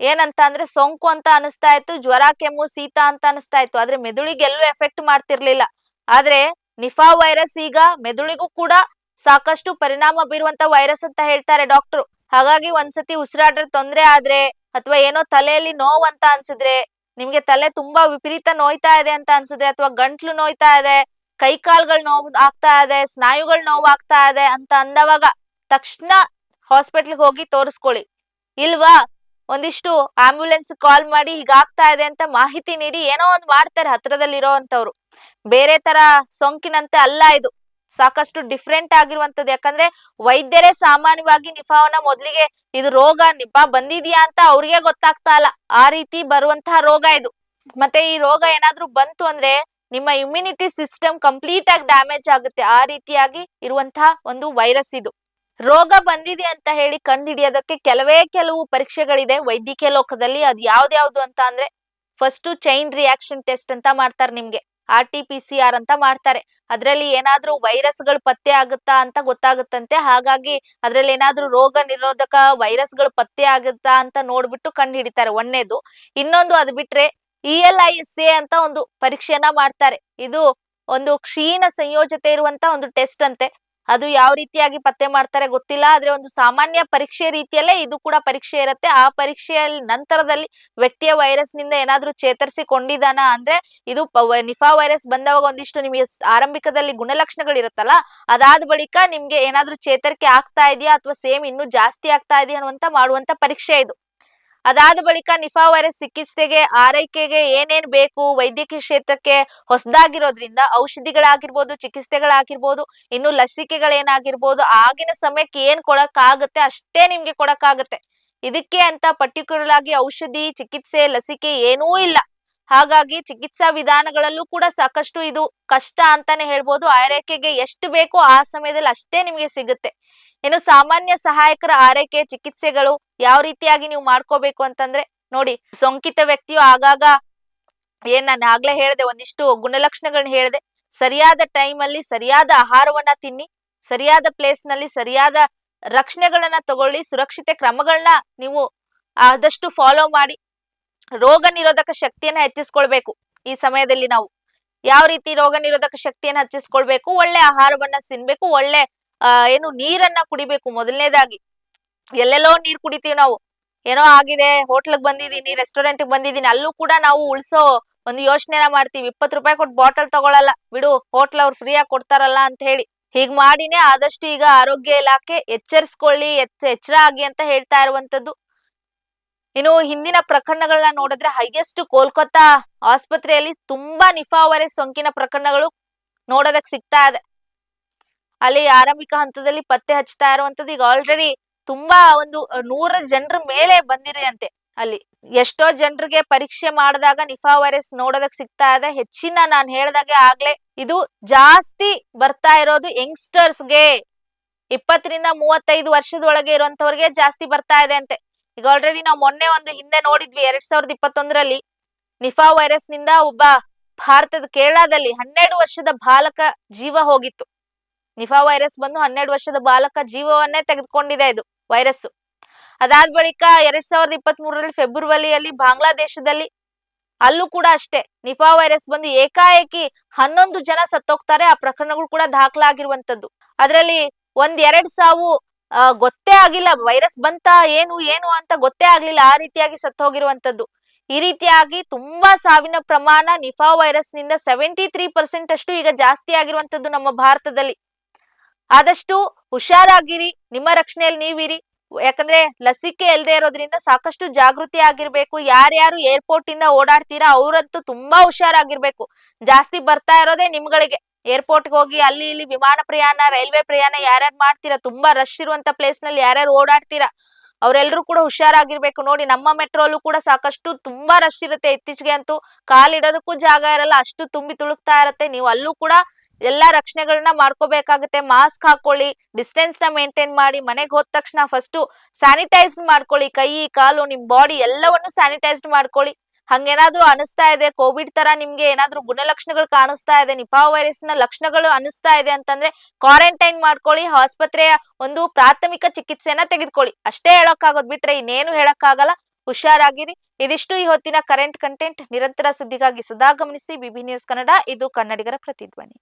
ಏನಂತ ಅಂದ್ರೆ ಸೋಂಕು ಅಂತ ಅನಿಸ್ತಾ ಇತ್ತು, ಜ್ವರ, ಕೆಮ್ಮು, ಶೀತ ಅಂತ ಅನಿಸ್ತಾ ಇತ್ತು. ಆದ್ರೆ ಮೆದುಳಿಗೆ ಎಲ್ಲೂ ಎಫೆಕ್ಟ್ ಮಾಡ್ತಿರ್ಲಿಲ್ಲ. ಆದ್ರೆ ನಿಫಾ ವೈರಸ್ ಈಗ ಮೆದುಳಿಗೂ ಕೂಡ ಸಾಕಷ್ಟು ಪರಿಣಾಮ ಬೀರುವಂತ ವೈರಸ್ ಅಂತ ಹೇಳ್ತಾರೆ ಡಾಕ್ಟ್ರು ಹಾಗಾಗಿ ಒಂದ್ಸತಿ ಉಸಿರಾಟದ ತೊಂದ್ರೆ ಆದ್ರೆ ಅಥವಾ ಏನೋ ತಲೆಯಲ್ಲಿ ನೋವು ಅಂತ ಅನ್ಸಿದ್ರೆ, ನಿಮ್ಗೆ ತಲೆ ತುಂಬಾ ವಿಪರೀತ ನೋಯ್ತಾ ಇದೆ ಅಂತ ಅನ್ಸಿದ್ರೆ ಅಥವಾ ಗಂಟ್ಲು ನೋಯ್ತಾ ಇದೆ, ಕೈ ಕಾಲ್ಗಳು ನೋವು ಆಗ್ತಾ ಇದೆ, ಸ್ನಾಯುಗಳು ನೋವು ಆಗ್ತಾ ಇದೆ ಅಂತ ಅಂದವಾಗ ತಕ್ಷಣ ಹಾಸ್ಪಿಟ್ಲ್ಗೆ ಹೋಗಿ ತೋರಿಸ್ಕೊಳ್ಳಿ. ಇಲ್ವಾ? ಒಂದಿಷ್ಟು ಆಂಬ್ಯುಲೆನ್ಸ್ ಕಾಲ್ ಮಾಡಿ ಹೀಗಾಗ್ತಾ ಇದೆ ಅಂತ ಮಾಹಿತಿ ನೀಡಿ ಏನೋ ಒಂದ್ ಮಾಡ್ತಾರೆ ಹತ್ರದಲ್ಲಿ ಇರೋವಂಥವ್ರು ಬೇರೆ ತರ ಸೋಂಕಿನಂತೆ ಅಲ್ಲ ಇದು. ಸಾಕಷ್ಟು ಡಿಫ್ರೆಂಟ್ ಆಗಿರುವಂತದ್ದು ಯಾಕಂದ್ರೆ ವೈದ್ಯರೇ ಸಾಮಾನ್ಯವಾಗಿ ನಿಫಾವನ್ನ ಮೊದ್ಲಿಗೆ ಇದು ರೋಗ ನಿಫಾ ಬಂದಿದ್ಯಾ ಅಂತ ಅವ್ರಿಗೆ ಗೊತ್ತಾಗ್ತಾ ಇಲ್ಲ. ಆ ರೀತಿ ಬರುವಂತಹ ರೋಗ ಇದು. ಮತ್ತೆ ಈ ರೋಗ ಏನಾದ್ರೂ ಬಂತು ಅಂದ್ರೆ ನಿಮ್ಮ ಇಮ್ಯುನಿಟಿ ಸಿಸ್ಟಮ್ ಕಂಪ್ಲೀಟ್ ಆಗಿ ಡ್ಯಾಮೇಜ್ ಆಗುತ್ತೆ. ಆ ರೀತಿಯಾಗಿ ಇರುವಂತಹ ಒಂದು ವೈರಸ್ ಇದು. ರೋಗ ಬಂದಿದೆ ಅಂತ ಹೇಳಿ ಕಂಡುಹಿಡಿಯೋದಕ್ಕೆ ಕೆಲವೇ ಕೆಲವು ಪರೀಕ್ಷೆಗಳಿದೆ ವೈದ್ಯಕೀಯ ಲೋಕದಲ್ಲಿ. ಅದು ಯಾವ್ದ್ಯಾವ್ದು ಅಂತ ಅಂದ್ರೆ ಫಸ್ಟ್ ಚೈನ್ ರಿಯಾಕ್ಷನ್ ಟೆಸ್ಟ್ ಅಂತ ಮಾಡ್ತಾರೆ ನಿಮ್ಗೆ. R T P C R ಅಂತ ಮಾಡ್ತಾರೆ. ಅದ್ರಲ್ಲಿ ಏನಾದ್ರೂ ವೈರಸ್ಗಳು ಪತ್ತೆ ಆಗುತ್ತಾ ಅಂತ ಗೊತ್ತಾಗುತ್ತಂತೆ. ಹಾಗಾಗಿ ಅದ್ರಲ್ಲಿ ಏನಾದ್ರೂ ರೋಗ ನಿರೋಧಕ ವೈರಸ್ಗಳು ಪತ್ತೆ ಆಗುತ್ತಾ ಅಂತ ನೋಡ್ಬಿಟ್ಟು ಕಂಡು ಹಿಡಿತಾರೆ ಒಂದೇದು ಇನ್ನೊಂದು ಅದು ಬಿಟ್ರೆ E L I S A ಅಂತ ಒಂದು ಪರೀಕ್ಷೆಯನ್ನ ಮಾಡ್ತಾರೆ. ಇದು ಒಂದು ಕ್ಷೀಣ ಸಂಯೋಜತೆ ಇರುವಂತ ಒಂದು ಟೆಸ್ಟ್ ಅಂತೆ. ಅದು ಯಾವ ರೀತಿಯಾಗಿ ಪತ್ತೆ ಮಾಡ್ತಾರೆ ಗೊತ್ತಿಲ್ಲ, ಆದ್ರೆ ಒಂದು ಸಾಮಾನ್ಯ ಪರೀಕ್ಷೆ ರೀತಿಯಲ್ಲೇ ಇದು ಕೂಡ ಪರೀಕ್ಷೆ ಇರುತ್ತೆ. ಆ ಪರೀಕ್ಷೆಯ ನಂತರದಲ್ಲಿ ವ್ಯಕ್ತಿಯ ವೈರಸ್ನಿಂದ ಏನಾದ್ರೂ ಚೇತರಿಸಿಕೊಂಡಿದಾನ ಅಂದ್ರೆ ಇದು ನಿಫಾ ವೈರಸ್ ಬಂದವಾಗ ಒಂದಿಷ್ಟು ನಿಮಗೆ ಆರಂಭಿಕದಲ್ಲಿ ಗುಣಲಕ್ಷಣಗಳು ಇರುತ್ತಲ್ಲ ಅದಾದ ಬಳಿಕ ನಿಮ್ಗೆ ಏನಾದ್ರೂ ಚೇತರಿಕೆ ಆಗ್ತಾ ಇದೆಯಾ ಅಥವಾ ಸೇಮ್ ಇನ್ನೂ ಜಾಸ್ತಿ ಆಗ್ತಾ ಇದೆಯಾ ಅನ್ನುವಂತ ಮಾಡುವಂತ ಪರೀಕ್ಷೆ ಇದು. ಅದಾದ ಬಳಿಕ ನಿಫಾ ವೈರಸ್ ಚಿಕಿತ್ಸೆಗೆ, ಆರೈಕೆಗೆ ಏನೇನ್ ಬೇಕು, ವೈದ್ಯಕೀಯ ಕ್ಷೇತ್ರಕ್ಕೆ ಹೊಸದಾಗಿರೋದ್ರಿಂದ ಔಷಧಿಗಳಾಗಿರ್ಬೋದು, ಚಿಕಿತ್ಸೆಗಳಾಗಿರ್ಬೋದು, ಇನ್ನು ಲಸಿಕೆಗಳೇನಾಗಿರ್ಬೋದು, ಆಗಿನ ಸಮಯಕ್ಕೆ ಏನ್ ಕೊಡಕ್ಕಾಗತ್ತೆ ಅಷ್ಟೇ ನಿಮ್ಗೆ ಕೊಡಕ್ಕಾಗತ್ತೆ. ಇದಕ್ಕೆ ಅಂತ ಪರ್ಟಿಕ್ಯುಲರ್ ಆಗಿ ಔಷಧಿ, ಚಿಕಿತ್ಸೆ, ಲಸಿಕೆ ಏನೂ ಇಲ್ಲ. ಹಾಗಾಗಿ ಚಿಕಿತ್ಸಾ ವಿಧಾನಗಳಲ್ಲೂ ಕೂಡ ಸಾಕಷ್ಟು ಇದು ಕಷ್ಟ ಅಂತಾನೆ ಹೇಳ್ಬೋದು. ಆರೈಕೆಗೆ ಎಷ್ಟು ಬೇಕೋ ಆ ಸಮಯದಲ್ಲಿ ಅಷ್ಟೇ ನಿಮ್ಗೆ ಸಿಗುತ್ತೆ. ಇನ್ನು ಸಾಮಾನ್ಯ ಸಹಾಯಕರ ಆರೈಕೆ ಚಿಕಿತ್ಸೆಗಳು ಯಾವ ರೀತಿಯಾಗಿ ನೀವು ಮಾಡ್ಕೋಬೇಕು ಅಂತಂದ್ರೆ ನೋಡಿ, ಸೋಂಕಿತ ವ್ಯಕ್ತಿಯು ಆಗಾಗ ಏನ್ ನಾನು ಆಗ್ಲೇ ಹೇಳಿದೆ, ಒಂದಿಷ್ಟು ಗುಣಲಕ್ಷಣಗಳನ್ನ ಹೇಳಿದೆ. ಸರಿಯಾದ ಟೈಮ್ ಅಲ್ಲಿ ಸರಿಯಾದ ಆಹಾರವನ್ನ ತಿನ್ನಿ, ಸರಿಯಾದ ಪ್ಲೇಸ್ನಲ್ಲಿ ಸರಿಯಾದ ರಕ್ಷಣೆಗಳನ್ನ ತಗೊಳ್ಳಿ, ಸುರಕ್ಷಿತ ಕ್ರಮಗಳನ್ನ ನೀವು ಆದಷ್ಟು ಫಾಲೋ ಮಾಡಿ, ರೋಗ ನಿರೋಧಕ ಶಕ್ತಿಯನ್ನ ಹೆಚ್ಚಿಸ್ಕೊಳ್ಬೇಕು ಈ ಸಮಯದಲ್ಲಿ ನಾವು. ಯಾವ ರೀತಿ ರೋಗ ನಿರೋಧಕ ಶಕ್ತಿಯನ್ನ ಹೆಚ್ಚಿಸ್ಕೊಳ್ಬೇಕು, ಒಳ್ಳೆ ಆಹಾರವನ್ನ ತಿನ್ಬೇಕು, ಒಳ್ಳೆ ಏನು ನೀರನ್ನ ಕುಡಿಬೇಕು. ಮೊದಲನೇದಾಗಿ ಎಲ್ಲೆಲ್ಲೋ ನೀರ್ ಕುಡಿತೀವಿ ನಾವು. ಏನೋ ಆಗಿದೆ, ಹೋಟ್ಲಗ್ ಬಂದಿದೀನಿ ರೆಸ್ಟೋರೆಂಟ್ ಬಂದಿದೀನಿ ಅಲ್ಲೂ ಕೂಡ ನಾವು ಉಳ್ಸೋ ಒಂದು ಯೋಚನೆನ ಮಾಡ್ತೀವಿ. ಇಪ್ಪತ್ತು ರೂಪಾಯಿ ಕೊಟ್ಟು ಬಾಟಲ್ ತಗೊಳಲ್ಲ. ಬಿಡು, ಹೋಟ್ಲ್ ಅವ್ರು ಫ್ರೀ ಆಗಿ ಕೊಡ್ತಾರಲ್ಲ ಅಂತ ಹೇಳಿ. ಹೀಗ್ ಮಾಡಿನೇ ಆದಷ್ಟು ಈಗ ಆರೋಗ್ಯ ಇಲಾಖೆ ಎಚ್ಚರಿಸ್ಕೊಳ್ಳಿ ಎಚ್ಚ ಎಚ್ಚರ ಆಗಿ ಅಂತ ಹೇಳ್ತಾ ಇರುವಂತದ್ದು ಇನ್ನು ಹಿಂದಿನ ಪ್ರಕರಣಗಳನ್ನ ನೋಡಿದ್ರೆ ಹೈಯೆಸ್ಟ್ ಕೋಲ್ಕತ್ತಾ ಆಸ್ಪತ್ರೆಯಲ್ಲಿ ತುಂಬಾ ನಿಫಾ ವೈರಸ್ ಸೋಂಕಿನ ಪ್ರಕರಣಗಳು ನೋಡೋದಕ್ ಸಿಗ್ತಾ ಇದೆ. ಅಲ್ಲಿ ಆರಂಭಿಕ ಹಂತದಲ್ಲಿ ಪತ್ತೆ ಹಚ್ತಾ ಇರುವಂತದ್ದು ಈಗ ಆಲ್ರೆಡಿ ತುಂಬಾ ಒಂದು ನೂರ ಜನರ ಮೇಲೆ ಬಂದಿದೆ ಅಂತೆ ಅಲ್ಲಿ ಎಷ್ಟೋ ಜನರಿಗೆ ಪರೀಕ್ಷೆ ಮಾಡಿದಾಗ ನಿಫಾ ವೈರಸ್ ನೋಡೋದಕ್ ಸಿಗ್ತಾ ಇದೆ. ಹೆಚ್ಚಿನ ನಾನ್ ಹೇಳ್ದಾಗೆ ಆಗ್ಲೇ ಇದು ಜಾಸ್ತಿ ಬರ್ತಾ ಇರೋದು ಯಂಗ್ಸ್ಟರ್ಸ್ಗೆ ಇಪ್ಪತ್ತರಿಂದ ಮೂವತ್ತೈದು ವರ್ಷದೊಳಗೆ ಇರುವಂತವ್ರಿಗೆ ಜಾಸ್ತಿ ಬರ್ತಾ ಇದೆ ಅಂತೆ. ಈಗ ಆಲ್ರೆಡಿ ನಾವು ಮೊನ್ನೆ ಒಂದು ಹಿಂದೆ ನೋಡಿದ್ವಿ, ಎರಡ್ ಸಾವಿರದ ಇಪ್ಪತ್ತೊಂದರಲ್ಲಿ ನಿಫಾ ವೈರಸ್ನಿಂದ ಒಬ್ಬ ಭಾರತದ ಕೇರಳದಲ್ಲಿ ಹನ್ನೆರಡು ವರ್ಷದ ಬಾಲಕ ಜೀವ ಹೋಗಿತ್ತು. ನಿಫಾ ವೈರಸ್ ಬಂದು ಹನ್ನೆರಡು ವರ್ಷದ ಬಾಲಕ ಜೀವವನ್ನೇ ತೆಗೆದುಕೊಂಡಿದೆ ಇದು ವೈರಸ್ ಅದಾದ ಬಳಿಕ ಎರಡ್ ಸಾವಿರದ ಇಪ್ಪತ್ತ್ ಮೂರರಲ್ಲಿ ಫೆಬ್ರವರಿಯಲ್ಲಿ ಬಾಂಗ್ಲಾದೇಶದಲ್ಲಿ ಅಲ್ಲೂ ಕೂಡ ಅಷ್ಟೇ, ನಿಫಾ ವೈರಸ್ ಬಂದು ಏಕಾಏಕಿ ಹನ್ನೊಂದು ಜನ ಸತ್ತೋಗ್ತಾರೆ, ಆ ಪ್ರಕರಣಗಳು ಕೂಡ ದಾಖಲಾಗಿರುವಂತದ್ದು ಅದರಲ್ಲಿ ಒಂದ್ ಎರಡ್ ಸಾವು ಗೊತ್ತೇ ಆಗಿಲ್ಲ, ವೈರಸ್ ಬಂತ ಏನು ಏನು ಅಂತ ಗೊತ್ತೇ ಆಗ್ಲಿಲ್ಲ, ಆ ರೀತಿಯಾಗಿ ಸತ್ತೋಗಿರುವಂತದ್ದು ಈ ರೀತಿಯಾಗಿ ತುಂಬಾ ಸಾವಿನ ಪ್ರಮಾಣ ನಿಫಾ ವೈರಸ್ನಿಂದ ಸೆವೆಂಟಿ ತ್ರೀ ಪರ್ಸೆಂಟ್ ಅಷ್ಟು ಈಗ ಜಾಸ್ತಿ ಆಗಿರುವಂತದ್ದು ನಮ್ಮ ಭಾರತದಲ್ಲಿ. ಆದಷ್ಟು ಹುಷಾರಾಗಿರಿ, ನಿಮ್ಮ ರಕ್ಷಣೆಯಲ್ಲಿ ನೀವಿರಿ. ಯಾಕಂದ್ರೆ ಲಸಿಕೆ ಇಲ್ಲದೆ ಇರೋದ್ರಿಂದ ಸಾಕಷ್ಟು ಜಾಗೃತಿ ಆಗಿರ್ಬೇಕು. ಯಾರ್ಯಾರು ಏರ್ಪೋರ್ಟ್ ಇಂದ ಓಡಾಡ್ತೀರಾ ಅವ್ರಂತೂ ತುಂಬಾ ಹುಷಾರಾಗಿರ್ಬೇಕು. ಜಾಸ್ತಿ ಬರ್ತಾ ಇರೋದೇ ನಿಮ್ಗಳಿಗೆ. ಏರ್ಪೋರ್ಟ್ ಹೋಗಿ ಅಲ್ಲಿ ಇಲ್ಲಿ ವಿಮಾನ ಪ್ರಯಾಣ, ರೈಲ್ವೆ ಪ್ರಯಾಣ ಯಾರ್ಯಾರು ಮಾಡ್ತೀರಾ, ತುಂಬಾ ರಶ್ ಇರುವಂತ ಪ್ಲೇಸ್ನಲ್ಲಿ ಯಾರ್ಯಾರು ಓಡಾಡ್ತೀರಾ ಅವರೆಲ್ಲರೂ ಕೂಡ ಹುಷಾರಾಗಿರ್ಬೇಕು. ನೋಡಿ ನಮ್ಮ ಮೆಟ್ರೋಲು ಕೂಡ ಸಾಕಷ್ಟು ತುಂಬಾ ರಶ್ ಇರುತ್ತೆ. ಇತ್ತೀಚೆಗೆ ಅಂತೂ ಕಾಲಿಡೋದಕ್ಕೂ ಜಾಗ ಇರಲ್ಲ, ಅಷ್ಟು ತುಂಬಿ ತುಳುಕ್ತಾ ಇರತ್ತೆ. ನೀವು ಅಲ್ಲೂ ಕೂಡ ಎಲ್ಲಾ ರಕ್ಷಣೆಗಳನ್ನ ಮಾಡ್ಕೋಬೇಕಾಗುತ್ತೆ. ಮಾಸ್ಕ್ ಹಾಕೊಳ್ಳಿ ಡಿಸ್ಟೆನ್ಸ್ನ ಮೇಂಟೈನ್ ಮಾಡಿ, ಮನೆಗೆ ಹೋದ ತಕ್ಷಣ ಫಸ್ಟ್ ಸ್ಯಾನಿಟೈಸ್ ಮಾಡ್ಕೊಳ್ಳಿ. ಕೈ, ಕಾಲು, ನಿಮ್ ಬಾಡಿ ಎಲ್ಲವನ್ನು ಸ್ಯಾನಿಟೈಸ್ಡ್ ಮಾಡ್ಕೊಳ್ಳಿ. ಹಂಗೇನಾದ್ರೂ ಅನಿಸ್ತಾ ಇದೆ ಕೋವಿಡ್ ತರ ನಿಮ್ಗೆ ಏನಾದ್ರೂ ಗುಣಲಕ್ಷಣಗಳು ಕಾಣಿಸ್ತಾ ಇದೆ ನಿಪಾ ವೈರಸ್ನ ಲಕ್ಷಣಗಳು ಅನಿಸ್ತಾ ಇದೆ ಅಂತಂದ್ರೆ ಕ್ವಾರಂಟೈನ್ ಮಾಡ್ಕೊಳ್ಳಿ, ಆಸ್ಪತ್ರೆಯ ಒಂದು ಪ್ರಾಥಮಿಕ ಚಿಕಿತ್ಸೆನ ತೆಗೆದುಕೊಳ್ಳಿ. ಅಷ್ಟೇ ಹೇಳೋಕ್ಕಾಗೋದ್ ಬಿಟ್ರೆ ಇನ್ನೇನು ಹೇಳಕ್ಕಾಗಲ್ಲ. ಹುಷಾರಾಗಿರಿ. ಇದಿಷ್ಟು ಈ ಹೊತ್ತಿನ ಕರೆಂಟ್ ಕಂಟೆಂಟ್ ನಿರಂತರ ಸುದ್ದಿಗಾಗಿ ಸದಾ ಗಮನಿಸಿ ಬಿಬಿ ನ್ಯೂಸ್ ಕನ್ನಡ. ಇದು ಕನ್ನಡಿಗರ ಪ್ರತಿಧ್ವನಿ.